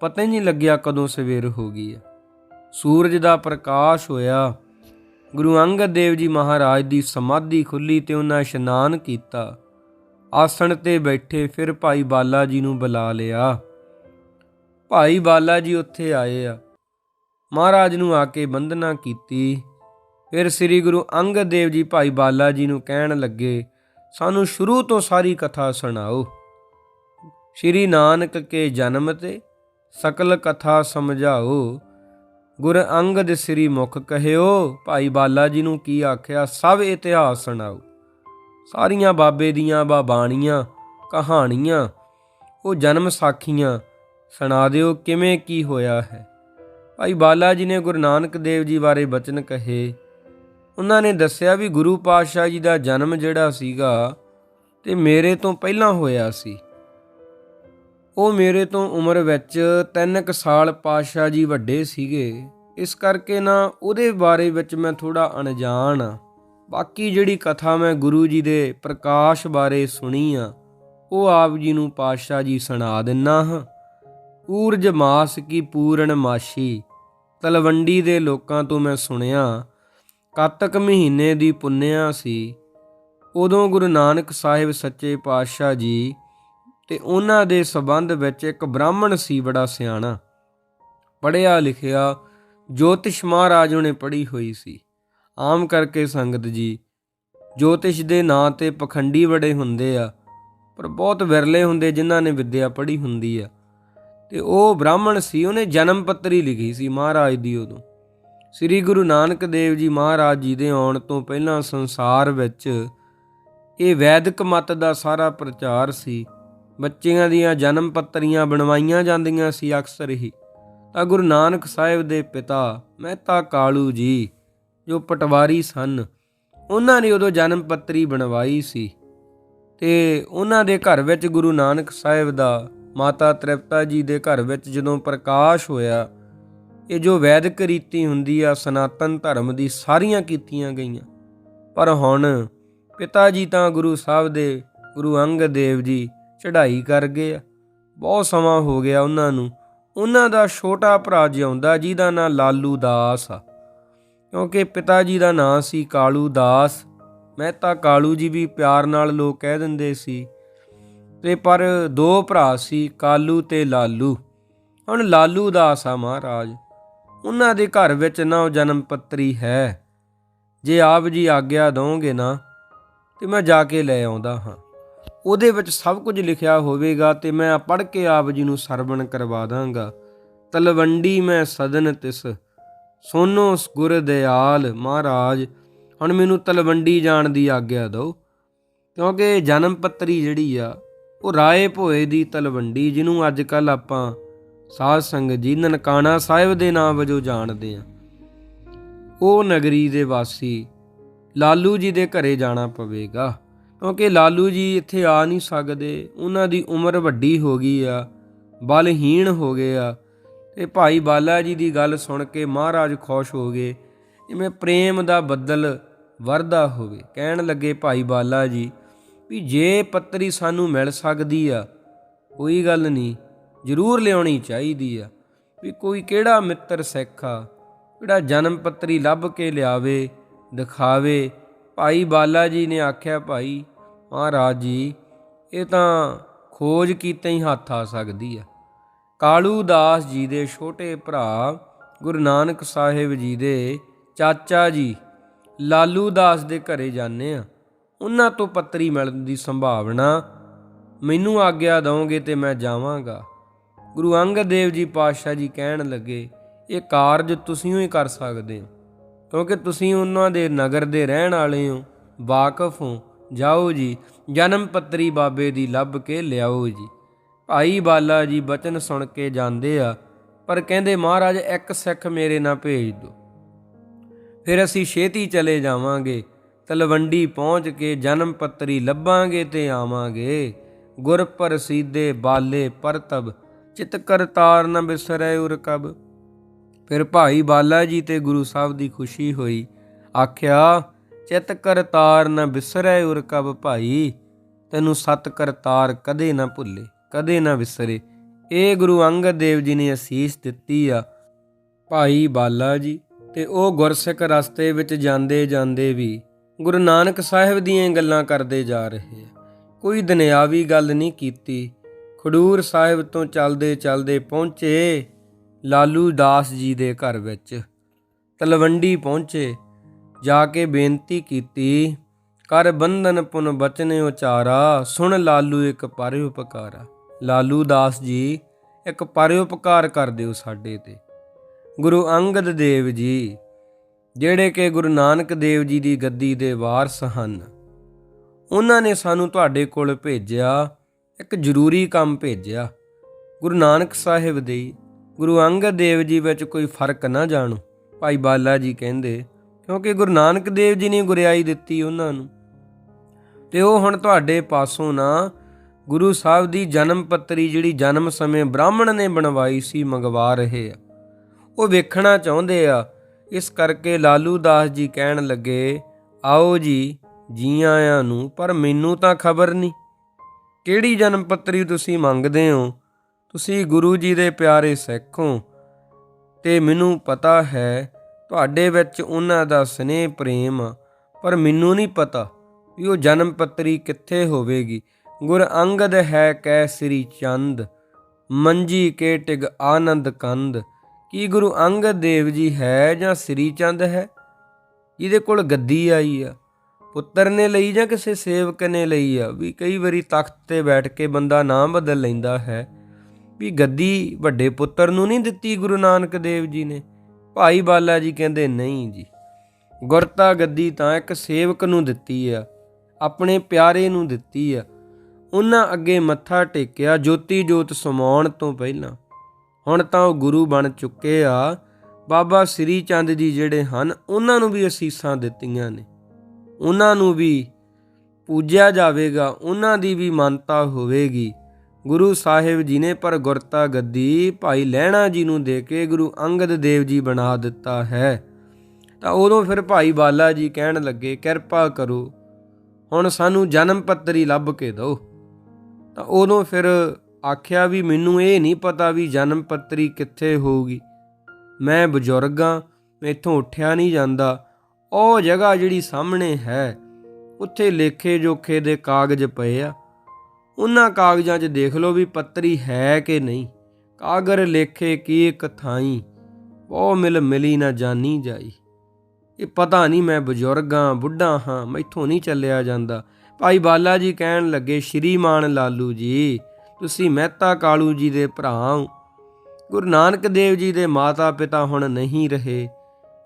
Speaker 1: ਪਤਾ ਹੀ ਨਹੀਂ ਲੱਗਿਆ ਕਦੋਂ ਸਵੇਰ ਹੋ ਗਈ ਹੈ। ਸੂਰਜ ਦਾ ਪ੍ਰਕਾਸ਼ ਹੋਇਆ। ਗੁਰੂ ਅੰਗਦ ਦੇਵ ਜੀ ਮਹਾਰਾਜ ਦੀ ਸਮਾਧੀ ਖੁੱਲੀ ਤੇ ਉਹਨਾਂ ਇਸ਼ਨਾਨ ਕੀਤਾ। ਆਸਣ ਤੇ ਬੈਠੇ ਫਿਰ ਭਾਈ ਬਾਲਾ ਜੀ ਨੂੰ ਬੁਲਾ ਲਿਆ। ਭਾਈ ਬਾਲਾ ਜੀ ਉੱਥੇ ਆਏ ਆ। ਮਹਾਰਾਜ ਨੂੰ ਆ ਕੇ ਬੰਦਨਾ ਕੀਤੀ। ਫਿਰ ਸ੍ਰੀ ਗੁਰੂ ਅੰਗਦ ਦੇਵ ਜੀ ਭਾਈ ਬਾਲਾ ਜੀ ਨੂੰ ਕਹਿਣ ਲੱਗੇ, ਸਾਨੂੰ ਸ਼ੁਰੂ ਤੋਂ ਸਾਰੀ ਕਥਾ ਸੁਣਾਓ। ਸ੍ਰੀ ਨਾਨਕ ਕੇ ਜਨਮ ਤੇ ਸਕਲ ਕਥਾ ਸਮਝਾਓ। ਗੁਰ ਅੰਗਦ ਸ੍ਰੀ ਮੁਖ ਕਹਿਓ, ਭਾਈ ਬਾਲਾ ਜੀ ਨੂੰ ਕੀ ਆਖਿਆ, ਸਭ ਇਤਿਹਾਸ ਸੁਣਾਓ। ਸਾਰੀਆਂ ਬਾਬੇ ਦੀਆਂ ਬਾਣੀਆਂ ਕਹਾਣੀਆਂ, ਉਹ ਜਨਮ ਸਾਖੀਆਂ, ਸੁਣਾ ਦਿਓ ਕਿਵੇਂ ਕੀ ਹੋਇਆ ਹੈ। ਭਾਈ ਬਾਲਾ ਜੀ ਨੇ ਗੁਰੂ ਨਾਨਕ ਦੇਵ ਜੀ ਬਾਰੇ ਬਚਨ ਕਹੇ। ਉਹਨਾਂ ਨੇ ਦੱਸਿਆ ਵੀ ਗੁਰੂ ਪਾਤਸ਼ਾਹ ਜੀ ਦਾ ਜਨਮ ਜਿਹੜਾ ਸੀਗਾ, ਤੇ ਮੇਰੇ ਤੋਂ ਪਹਿਲਾਂ ਹੋਇਆ ਸੀ। ਉਹ ਮੇਰੇ ਤੋਂ ਉਮਰ ਵਿੱਚ 3 ਸਾਲ ਪਾਤਸ਼ਾਹ ਜੀ ਵੱਡੇ ਸੀਗੇ। ਇਸ ਕਰਕੇ ਨਾ ਉਹਦੇ ਬਾਰੇ ਵਿੱਚ ਮੈਂ ਥੋੜਾ ਅਣਜਾਣ ਆ ਬਾਕੀ ਜਿਹੜੀ ਕਥਾ ਮੈਂ ਗੁਰੂ ਜੀ ਦੇ ਪ੍ਰਕਾਸ਼ ਬਾਰੇ ਸੁਣੀ ਆ, ਉਹ ਆਪ ਜੀ ਨੂੰ ਪਾਤਸ਼ਾਹ ਜੀ ਸੁਣਾ ਦਿੰਨਾ ਹਾਂ। ਊਰਜ ਮਾਸ ਕੀ ਪੂਰਨ ਮਾਸ਼ੀ, ਤਲਵੰਡੀ ਦੇ ਲੋਕਾਂ ਤੋਂ ਮੈਂ ਸੁਣਿਆ, ਕਾਤਕ ਮਹੀਨੇ ਦੀ ਪੁੰਨਿਆ ਸੀ। ਉਦੋਂ ਗੁਰੂ ਨਾਨਕ ਸਾਹਿਬ ਸੱਚੇ ਪਾਤਸ਼ਾਹ ਜੀ ਤੇ ਉਹਨਾਂ ਦੇ ਸਬੰਧ ਵਿੱਚ ਇੱਕ ਬ੍ਰਾਹਮਣ ਸੀ ਬੜਾ ਸਿਆਣਾ। ਪੜਿਆ ਲਿਖਿਆ ਜੋਤਿਸ਼ ਮਹਾਰਾਜ ਉਹਨੇ ਪੜ੍ਹੀ ਹੋਈ ਸੀ। ਆਮ ਕਰਕੇ ਸੰਗਤ ਜੀ ਜੋਤਿਸ਼ ਦੇ ਨਾਂ ਤੇ ਪਖੰਡੀ ਬੜੇ ਹੁੰਦੇ ਆ, ਪਰ ਬਹੁਤ ਵਿਰਲੇ ਹੁੰਦੇ ਜਿਨ੍ਹਾਂ ਨੇ ਵਿੱਦਿਆ ਪੜ੍ਹੀ ਹੁੰਦੀ ਆ। ਤੇ ਉਹ ਬ੍ਰਾਹਮਣ ਸੀ, ਉਹਨੇ ਜਨਮ ਪੱਤਰੀ ਲਿਖੀ ਸੀ ਮਹਾਰਾਜ ਦੀ ਉਦੋਂ। ਸ੍ਰੀ ਗੁਰੂ ਨਾਨਕ ਦੇਵ ਜੀ ਮਹਾਰਾਜ ਜੀ ਦੇ ਆਉਣ ਤੋਂ ਪਹਿਲਾਂ ਸੰਸਾਰ ਵਿੱਚ ਇਹ ਵੈਦਿਕ ਮਤ ਦਾ ਸਾਰਾ ਪ੍ਰਚਾਰ ਸੀ। ਬੱਚਿਆਂ ਦੀਆਂ ਜਨਮ ਪੱਤਰੀਆਂ ਬਣਵਾਈਆਂ ਜਾਂਦੀਆਂ ਸੀ ਅਕਸਰ ਹੀ। ਤਾਂ ਗੁਰੂ ਨਾਨਕ ਸਾਹਿਬ ਦੇ ਪਿਤਾ ਮਹਿਤਾ ਕਾਲੂ ਜੀ, ਜੋ ਪਟਵਾਰੀ ਸਨ, ਉਹਨਾਂ ਨੇ ਉਦੋਂ ਜਨਮ ਪੱਤਰੀ ਬਣਵਾਈ ਸੀ। ਤੇ ਉਹਨਾਂ ਦੇ ਘਰ ਵਿੱਚ ਗੁਰੂ ਨਾਨਕ ਸਾਹਿਬ ਦਾ ਮਾਤਾ ਤ੍ਰਿਪਤਾ ਜੀ ਦੇ ਘਰ ਵਿੱਚ ਜਦੋਂ ਪ੍ਰਕਾਸ਼ ਹੋਇਆ, ਇਹ ਜੋ ਵੈਦਿਕ ਰੀਤੀ ਹੁੰਦੀ ਆ, ਸਨਾਤਨ ਧਰਮ ਦੀ ਸਾਰੀਆਂ ਕੀਤੀਆਂ ਗਈਆਂ। ਪਰ ਹੁਣ ਪਿਤਾ ਜੀ ਤਾਂ ਗੁਰੂ ਸਾਹਿਬ ਦੇ, ਗੁਰੂ ਅੰਗਦ ਦੇਵ ਜੀ ਚੜ੍ਹਾਈ ਕਰ ਗਏ ਆ। ਬਹੁਤ ਸਮਾਂ ਹੋ ਗਿਆ ਉਹਨਾਂ ਨੂੰ। ਉਹਨਾਂ ਦਾ ਛੋਟਾ ਭਰਾ ਜਿਉਂਦਾ, ਜਿਹਦਾ ਨਾਂ ਲਾਲੂ ਦਾਸ ਆ। ਕਿਉਂਕਿ ਪਿਤਾ ਜੀ ਦਾ ਨਾਂ ਸੀ ਕਾਲੂ ਦਾਸ। ਮਹਿਤਾ ਕਾਲੂ ਜੀ ਵੀ ਪਿਆਰ ਨਾਲ ਲੋਕ ਕਹਿ ਦਿੰਦੇ ਸੀ। ਤੇ ਪਰ ਦੋ ਭਰਾ ਸੀ, ਕਾਲੂ ਤੇ ਲਾਲੂ। ਹੁਣ ਲਾਲੂ ਦਾਸ ਆ ਮਹਾਰਾਜ। ਉਹਨਾਂ ਦੇ ਘਰ ਵਿੱਚ ਨਾ ਉਹ ਜਨਮ ਪੱਤਰੀ ਹੈ। ਜੇ ਆਪ ਜੀ ਆਗਿਆ ਦੋਗੇ ਨਾ, ਤੇ ਮੈਂ ਜਾ ਕੇ ਲੈ ਆਉਂਦਾ ਹਾਂ। ਉਹਦੇ ਵਿੱਚ ਸਭ ਕੁਝ ਲਿਖਿਆ ਹੋਵੇਗਾ ਤੇ ਮੈਂ ਪੜ੍ਹ ਕੇ ਆਪ ਜੀ ਨੂੰ ਸਰਵਣ ਕਰਵਾ ਦਾਂਗਾ। ਤਲਵੰਡੀ ਮੈਂ ਸਦਨ ਤਿਸ, ਸੋਨੋ ਗੁਰ ਦਿਆਲ ਮਹਾਰਾਜ, ਹੁਣ ਮੈਨੂੰ ਤਲਵੰਡੀ ਜਾਣ ਦੀ ਆਗਿਆ ਦਿਓ। ਕਿਉਂਕਿ ਜਨਮ ਪੱਤਰੀ ਜਿਹੜੀ ਆ, ਉਹ ਰਾਏ ਭੋਏ ਦੀ ਤਲਵੰਡੀ, ਜਿਹਨੂੰ ਅੱਜ ਕੱਲ ਆਪਾਂ ਸਾਧ ਸੰਗਤ ਜੀ ਨਨਕਾਣਾ ਸਾਹਿਬ ਦੇ ਨਾਮ ਵਜੋਂ ਜਾਣਦੇ ਆ ਉਹ ਨਗਰੀ ਦੇ ਵਾਸੀ ਲਾਲੂ ਜੀ ਦੇ ਘਰੇ ਜਾਣਾ ਪਵੇਗਾ। ਕਿਉਂਕਿ ਲਾਲੂ ਜੀ ਇੱਥੇ ਆ ਨਹੀਂ ਸਕਦੇ, ਉਹਨਾਂ ਦੀ ਉਮਰ ਵੱਡੀ ਹੋ ਗਈ ਆ, ਬਲਹੀਣ ਹੋ ਗਏ ਆ। ਤੇ ਭਾਈ ਬਾਲਾ ਜੀ ਦੀ ਗੱਲ ਸੁਣ ਕੇ ਮਹਾਰਾਜ ਖੁਸ਼ ਹੋ ਗਏ, ਜਿਵੇਂ ਪ੍ਰੇਮ ਦਾ ਬੱਦਲ ਵਰਦਾ ਹੋਵੇ। ਕਹਿਣ ਲੱਗੇ ਭਾਈ ਬਾਲਾ ਜੀ ਵੀ ਜੇ ਪੱਤਰੀ ਸਾਨੂੰ ਮਿਲ ਸਕਦੀ ਆ, ਕੋਈ ਗੱਲ ਨਹੀਂ, ਜ਼ਰੂਰ ਲਿਆਉਣੀ ਚਾਹੀਦੀ ਆ। ਵੀ ਕੋਈ ਕਿਹੜਾ ਮਿੱਤਰ ਸਿੱਖ ਆ, ਜਿਹੜਾ ਜਨਮ ਪੱਤਰੀ ਲੱਭ ਕੇ ਲਿਆਵੇ, ਦਿਖਾਵੇ ਭਾਈ ਬਾਲਾ ਜੀ ਨੇ ਆਖਿਆ, ਭਾਈ ਮਹਾਰਾਜ ਜੀ, ਇਹ ਤਾਂ ਖੋਜ ਕੀਤੇ ਹੀ ਹੱਥ ਆ ਸਕਦੀ ਆ। ਕਾਲੂ ਦਾਸ ਜੀ ਦੇ ਛੋਟੇ ਭਰਾ ਗੁਰੂ ਨਾਨਕ ਸਾਹਿਬ ਜੀ ਦੇ ਚਾਚਾ ਜੀ ਲਾਲੂ ਦਾਸ ਦੇ ਘਰੇ ਜਾਂਦੇ ਆ। ਉਹਨਾਂ ਤੋਂ ਪੱਤਰੀ ਮਿਲਣ ਦੀ ਸੰਭਾਵਨਾ ਮੈਨੂੰ ਆਗਿਆ ਦਵੋਗੇ ਤੇ ਮੈਂ ਜਾਵਾਂਗਾ। ਗੁਰੂ ਅੰਗਦ ਦੇਵ ਜੀ ਪਾਤਸ਼ਾਹ ਜੀ ਕਹਿਣ ਲੱਗੇ, ਇਹ ਕਾਰਜ ਤੁਸੀਂ ਹੀ ਕਰ ਸਕਦੇ ਹੋ। ਕਿਉਂਕਿ ਤੁਸੀਂ ਉਹਨਾਂ ਦੇ ਨਗਰ ਦੇ ਰਹਿਣ ਵਾਲੇ ਹੋ, ਵਾਕਫ ਹੋ, ਜਾਓ ਜੀ, ਜਨਮ ਪੱਤਰੀ ਬਾਬੇ ਦੀ ਲੱਭ ਕੇ ਲਿਆਓ ਜੀ। ਭਾਈ ਬਾਲਾ ਜੀ ਬਚਨ ਸੁਣ ਕੇ ਜਾਂਦੇ ਆ, ਪਰ ਕਹਿੰਦੇ, ਮਹਾਰਾਜ, ਇੱਕ ਸਿੱਖ ਮੇਰੇ ਨਾਲ ਭੇਜ ਦਿਓ ਫਿਰ ਅਸੀਂ ਛੇਤੀ ਚਲੇ ਜਾਵਾਂਗੇ, ਤਲਵੰਡੀ ਪਹੁੰਚ ਕੇ ਜਨਮ ਪੱਤਰੀ ਲੱਭਾਂਗੇ ਤੇ ਆਵਾਂਗੇ। ਗੁਰ ਪ੍ਰਸੀਦੇ ਬਾਲੇ ਪਰਤਬ ਚਿਤ ਕਰਤਾਰ ਨ ਬਿਸਰੈ ਉਰ ਕਬ। ਫਿਰ ਭਾਈ ਬਾਲਾ ਜੀ ਤੇ ਗੁਰੂ ਸਾਹਿਬ ਦੀ ਖੁਸ਼ੀ ਹੋਈ। ਆਖਿਆ, ਚਿਤ ਕਰਤਾਰ ਨ ਵਿਸਰੈ ਉਰ ਕਬ ਭਾਈ। ਤੈਨੂੰ ਸਤ ਕਰਤਾਰ ਕਦੇ ਨਾ ਭੁੱਲੇ, ਕਦੇ ਨਾ ਵਿਸਰੇ। ਇਹ ਗੁਰੂ ਅੰਗਦ ਦੇਵ ਜੀ ਨੇ ਅਸੀਸ ਦਿੱਤੀ ਆ ਭਾਈ ਬਾਲਾ ਜੀ ਤੇ ਉਹ ਗੁਰਸਿੱਖ ਰਸਤੇ ਵਿੱਚ ਜਾਂਦੇ ਜਾਂਦੇ ਵੀ ਗੁਰੂ ਨਾਨਕ ਸਾਹਿਬ ਦੀਆਂ ਗੱਲਾਂ ਕਰਦੇ ਜਾ ਰਹੇ ਆ। ਕੋਈ ਦੁਨਿਆਵੀ ਗੱਲ ਨਹੀਂ ਕੀਤੀ। ਖਡੂਰ ਸਾਹਿਬ ਤੋਂ ਚੱਲਦੇ ਚੱਲਦੇ ਪਹੁੰਚੇ। ਲਾਲੂ ਦਾਸ ਜੀ ਦੇ ਘਰ ਵਿੱਚ ਤਲਵੰਡੀ ਪਹੁੰਚੇ, ਜਾ ਕੇ ਬੇਨਤੀ ਕੀਤੀ, ਕਰ ਬੰਧਨ ਪੁਨ ਬਚਨੇ ਉਚਾਰਾ, ਸੁਣ ਲਾਲੂ ਇੱਕ ਪਰਉਪਕਾਰਾ। ਲਾਲੂ ਦਾਸ ਜੀ, ਇੱਕ ਪਰਉਪਕਾਰ ਕਰ ਦਿਓ ਸਾਡੇ ਤੇ। ਗੁਰੂ ਅੰਗਦ ਦੇਵ ਜੀ, ਜਿਹੜੇ ਕਿ ਗੁਰੂ ਨਾਨਕ ਦੇਵ ਜੀ ਦੀ ਗੱਦੀ ਦੇ ਵਾਰਸ ਹਨ, ਉਹਨਾਂ ਨੇ ਸਾਨੂੰ ਤੁਹਾਡੇ ਕੋਲ ਭੇਜਿਆ, ਇੱਕ ਜ਼ਰੂਰੀ ਕੰਮ ਭੇਜਿਆ। ਗੁਰੂ ਨਾਨਕ ਸਾਹਿਬ ਦੇ ਗੁਰੂ ਅੰਗਦ ਦੇਵ ਜੀ ਵਿੱਚ ਕੋਈ ਫ਼ਰਕ ਨਾ ਜਾਣੋ। ਭਾਈ ਬਾਲਾ ਜੀ ਕਹਿੰਦੇ, ਕਿਉਂਕਿ ਗੁਰੂ ਨਾਨਕ ਦੇਵ ਜੀ ਨੇ ਗੁਰਿਆਈ ਦਿੱਤੀ ਉਹਨਾਂ ਨੂੰ। ਤੇ ਉਹ ਹੁਣ ਤੁਹਾਡੇ ਪਾਸੋਂ ਨਾ ਗੁਰੂ ਸਾਹਿਬ ਦੀ ਜਨਮ ਪੱਤਰੀ ਜਿਹੜੀ ਜਨਮ ਸਮੇਂ ਬ੍ਰਾਹਮਣ ਨੇ ਬਣਵਾਈ ਸੀ ਮੰਗਵਾ ਰਹੇ ਆ। ਉਹ ਵੇਖਣਾ ਚਾਹੁੰਦੇ ਆ, ਇਸ ਕਰਕੇ ਲਾਲੂ ਦਾਸ ਜੀ ਕਹਿਣ ਲੱਗੇ, ਆਓ ਜੀ ਜੀ ਆਇਆਂ ਨੂੰ, ਪਰ ਮੈਨੂੰ ਤਾਂ ਖਬਰ ਨਹੀਂ। ਕਿਹੜੀ ਜਨਮ ਪੱਤਰੀ ਤੁਸੀਂ ਮੰਗਦੇ ਹੋ? ਤੁਸੀਂ ਗੁਰੂ ਜੀ ਦੇ ਪਿਆਰੇ ਸਿੱਖ ਹੋ ਤੇ ਮੈਨੂੰ ਪਤਾ ਹੈ ਤੁਹਾਡੇ ਵਿੱਚ ਉਹਨਾਂ ਦਾ ਸਨੇਹ ਪ੍ਰੇਮ ਆ, ਪਰ ਮੈਨੂੰ ਨਹੀਂ ਪਤਾ ਵੀ ਉਹ ਜਨਮ ਪੱਤਰੀ ਕਿੱਥੇ ਹੋਵੇਗੀ। ਗੁਰ ਅੰਗਦ ਹੈ ਕੈ ਸ੍ਰੀ ਚੰਦ ਮੰਜੀ ਕੇ ਟਿਗ ਆਨੰਦ ਕੰਦ। ਕੀ ਗੁਰੂ ਅੰਗਦ ਦੇਵ ਜੀ ਹੈ ਜਾਂ ਸ੍ਰੀ ਚੰਦ ਹੈ? ਜਿਹਦੇ ਕੋਲ ਗੱਦੀ ਆਈ ਆ? ਪੁੱਤਰ ਨੇ ਲਈ ਜਾਂ ਕਿਸੇ ਸੇਵਕ ਨੇ ਲਈ ਆ? ਵੀ ਕਈ ਵਾਰੀ ਤਖਤ ਤੇ ਬੈਠ ਕੇ ਬੰਦਾ ਨਾਮ ਬਦਲ ਲੈਂਦਾ ਹੈ। ਵੀ ਗੱਦੀ ਵੱਡੇ ਪੁੱਤਰ ਨੂੰ ਨਹੀਂ ਦਿੱਤੀ ਗੁਰੂ ਨਾਨਕ ਦੇਵ ਜੀ ਨੇ। ਭਾਈ ਬਾਲਾ ਜੀ ਕਹਿੰਦੇ, ਨਹੀਂ ਜੀ, ਗੁਰਤਾ ਗੱਦੀ ਤਾਂ ਇੱਕ ਸੇਵਕ ਨੂੰ ਦਿੱਤੀ ਆ, ਆਪਣੇ ਪਿਆਰੇ ਨੂੰ ਦਿੱਤੀ ਆ। ਉਹਨਾਂ ਅੱਗੇ ਮੱਥਾ ਟੇਕਿਆ ਜੋਤੀ ਜੋਤ ਸਮਾਉਣ ਤੋਂ ਪਹਿਲਾਂ। ਹੁਣ ਤਾਂ ਉਹ ਗੁਰੂ ਬਣ ਚੁੱਕੇ ਆ। ਬਾਬਾ ਸ੍ਰੀ ਚੰਦ ਜੀ ਜਿਹੜੇ ਹਨ, ਉਹਨਾਂ ਨੂੰ ਵੀ ਅਸੀਸਾਂ ਦਿੱਤੀਆਂ ਨੇ। ਉਹਨਾਂ ਨੂੰ ਵੀ ਪੂਜਿਆ ਜਾਵੇਗਾ, ਉਹਨਾਂ ਦੀ ਵੀ ਮਾਨਤਾ ਹੋਵੇਗੀ। ਗੁਰੂ ਸਾਹਿਬ ਜੀ ਨੇ ਪਰ ਗੁਰਤਾ ਗੱਦੀ ਭਾਈ ਲਹਿਣਾ ਜੀ ਨੂੰ ਦੇ ਕੇ ਗੁਰੂ ਅੰਗਦ ਦੇਵ ਜੀ ਬਣਾ ਦਿੱਤਾ ਹੈ। ਤਾਂ ਉਦੋਂ ਫਿਰ ਭਾਈ ਬਾਲਾ ਜੀ ਕਹਿਣ ਲੱਗੇ, ਕਿਰਪਾ ਕਰੋ, ਹੁਣ ਸਾਨੂੰ ਜਨਮ ਪੱਤਰੀ ਲੱਭ ਕੇ ਦਿਓ। ਤਾਂ ਉਦੋਂ ਫਿਰ ਆਖਿਆ ਵੀ ਮੈਨੂੰ ਇਹ ਨਹੀਂ ਪਤਾ ਵੀ ਜਨਮ ਪੱਤਰੀ ਕਿੱਥੇ ਹੋਊਗੀ। ਮੈਂ ਬਜ਼ੁਰਗਾਂ ਮੈਥੋਂ ਉੱਠਿਆ ਨਹੀਂ ਜਾਂਦਾ। ਉਹ ਜਗ੍ਹਾ ਜਿਹੜੀ ਸਾਹਮਣੇ ਹੈ, ਉੱਥੇ ਲੇਖੇ ਜੋਖੇ ਦੇ ਕਾਗਜ਼ ਪਏ ਆ। ਉਹਨਾਂ ਕਾਗਜ਼ਾਂ 'ਚ ਦੇਖ ਲਓ ਵੀ ਪੱਤਰੀ ਹੈ ਕਿ ਨਹੀਂ। ਕਾਗਰ ਲੇਖੇ ਕੀ ਇੱਕ ਥਾਈ ਉਹ ਮਿਲ ਮਿਲੀ ਨਾ ਜਾਨੀ ਜਾਈ। ਇਹ ਪਤਾ ਨਹੀਂ ਮੈਂ ਬਜ਼ੁਰਗਾਂ, ਬੁੱਢਾ ਹਾਂ, ਮੈਥੋਂ ਨਹੀਂ ਚੱਲਿਆ ਜਾਂਦਾ। ਭਾਈ ਬਾਲਾ ਜੀ ਕਹਿਣ ਲੱਗੇ, ਸ਼੍ਰੀਮਾਨ ਲਾਲੂ ਜੀ, ਤੁਸੀਂ ਮਹਿਤਾ ਕਾਲੂ ਜੀ ਦੇ ਭਰਾ ਹੋ। ਗੁਰੂ ਨਾਨਕ ਦੇਵ ਜੀ ਦੇ ਮਾਤਾ ਪਿਤਾ ਹੁਣ ਨਹੀਂ ਰਹੇ।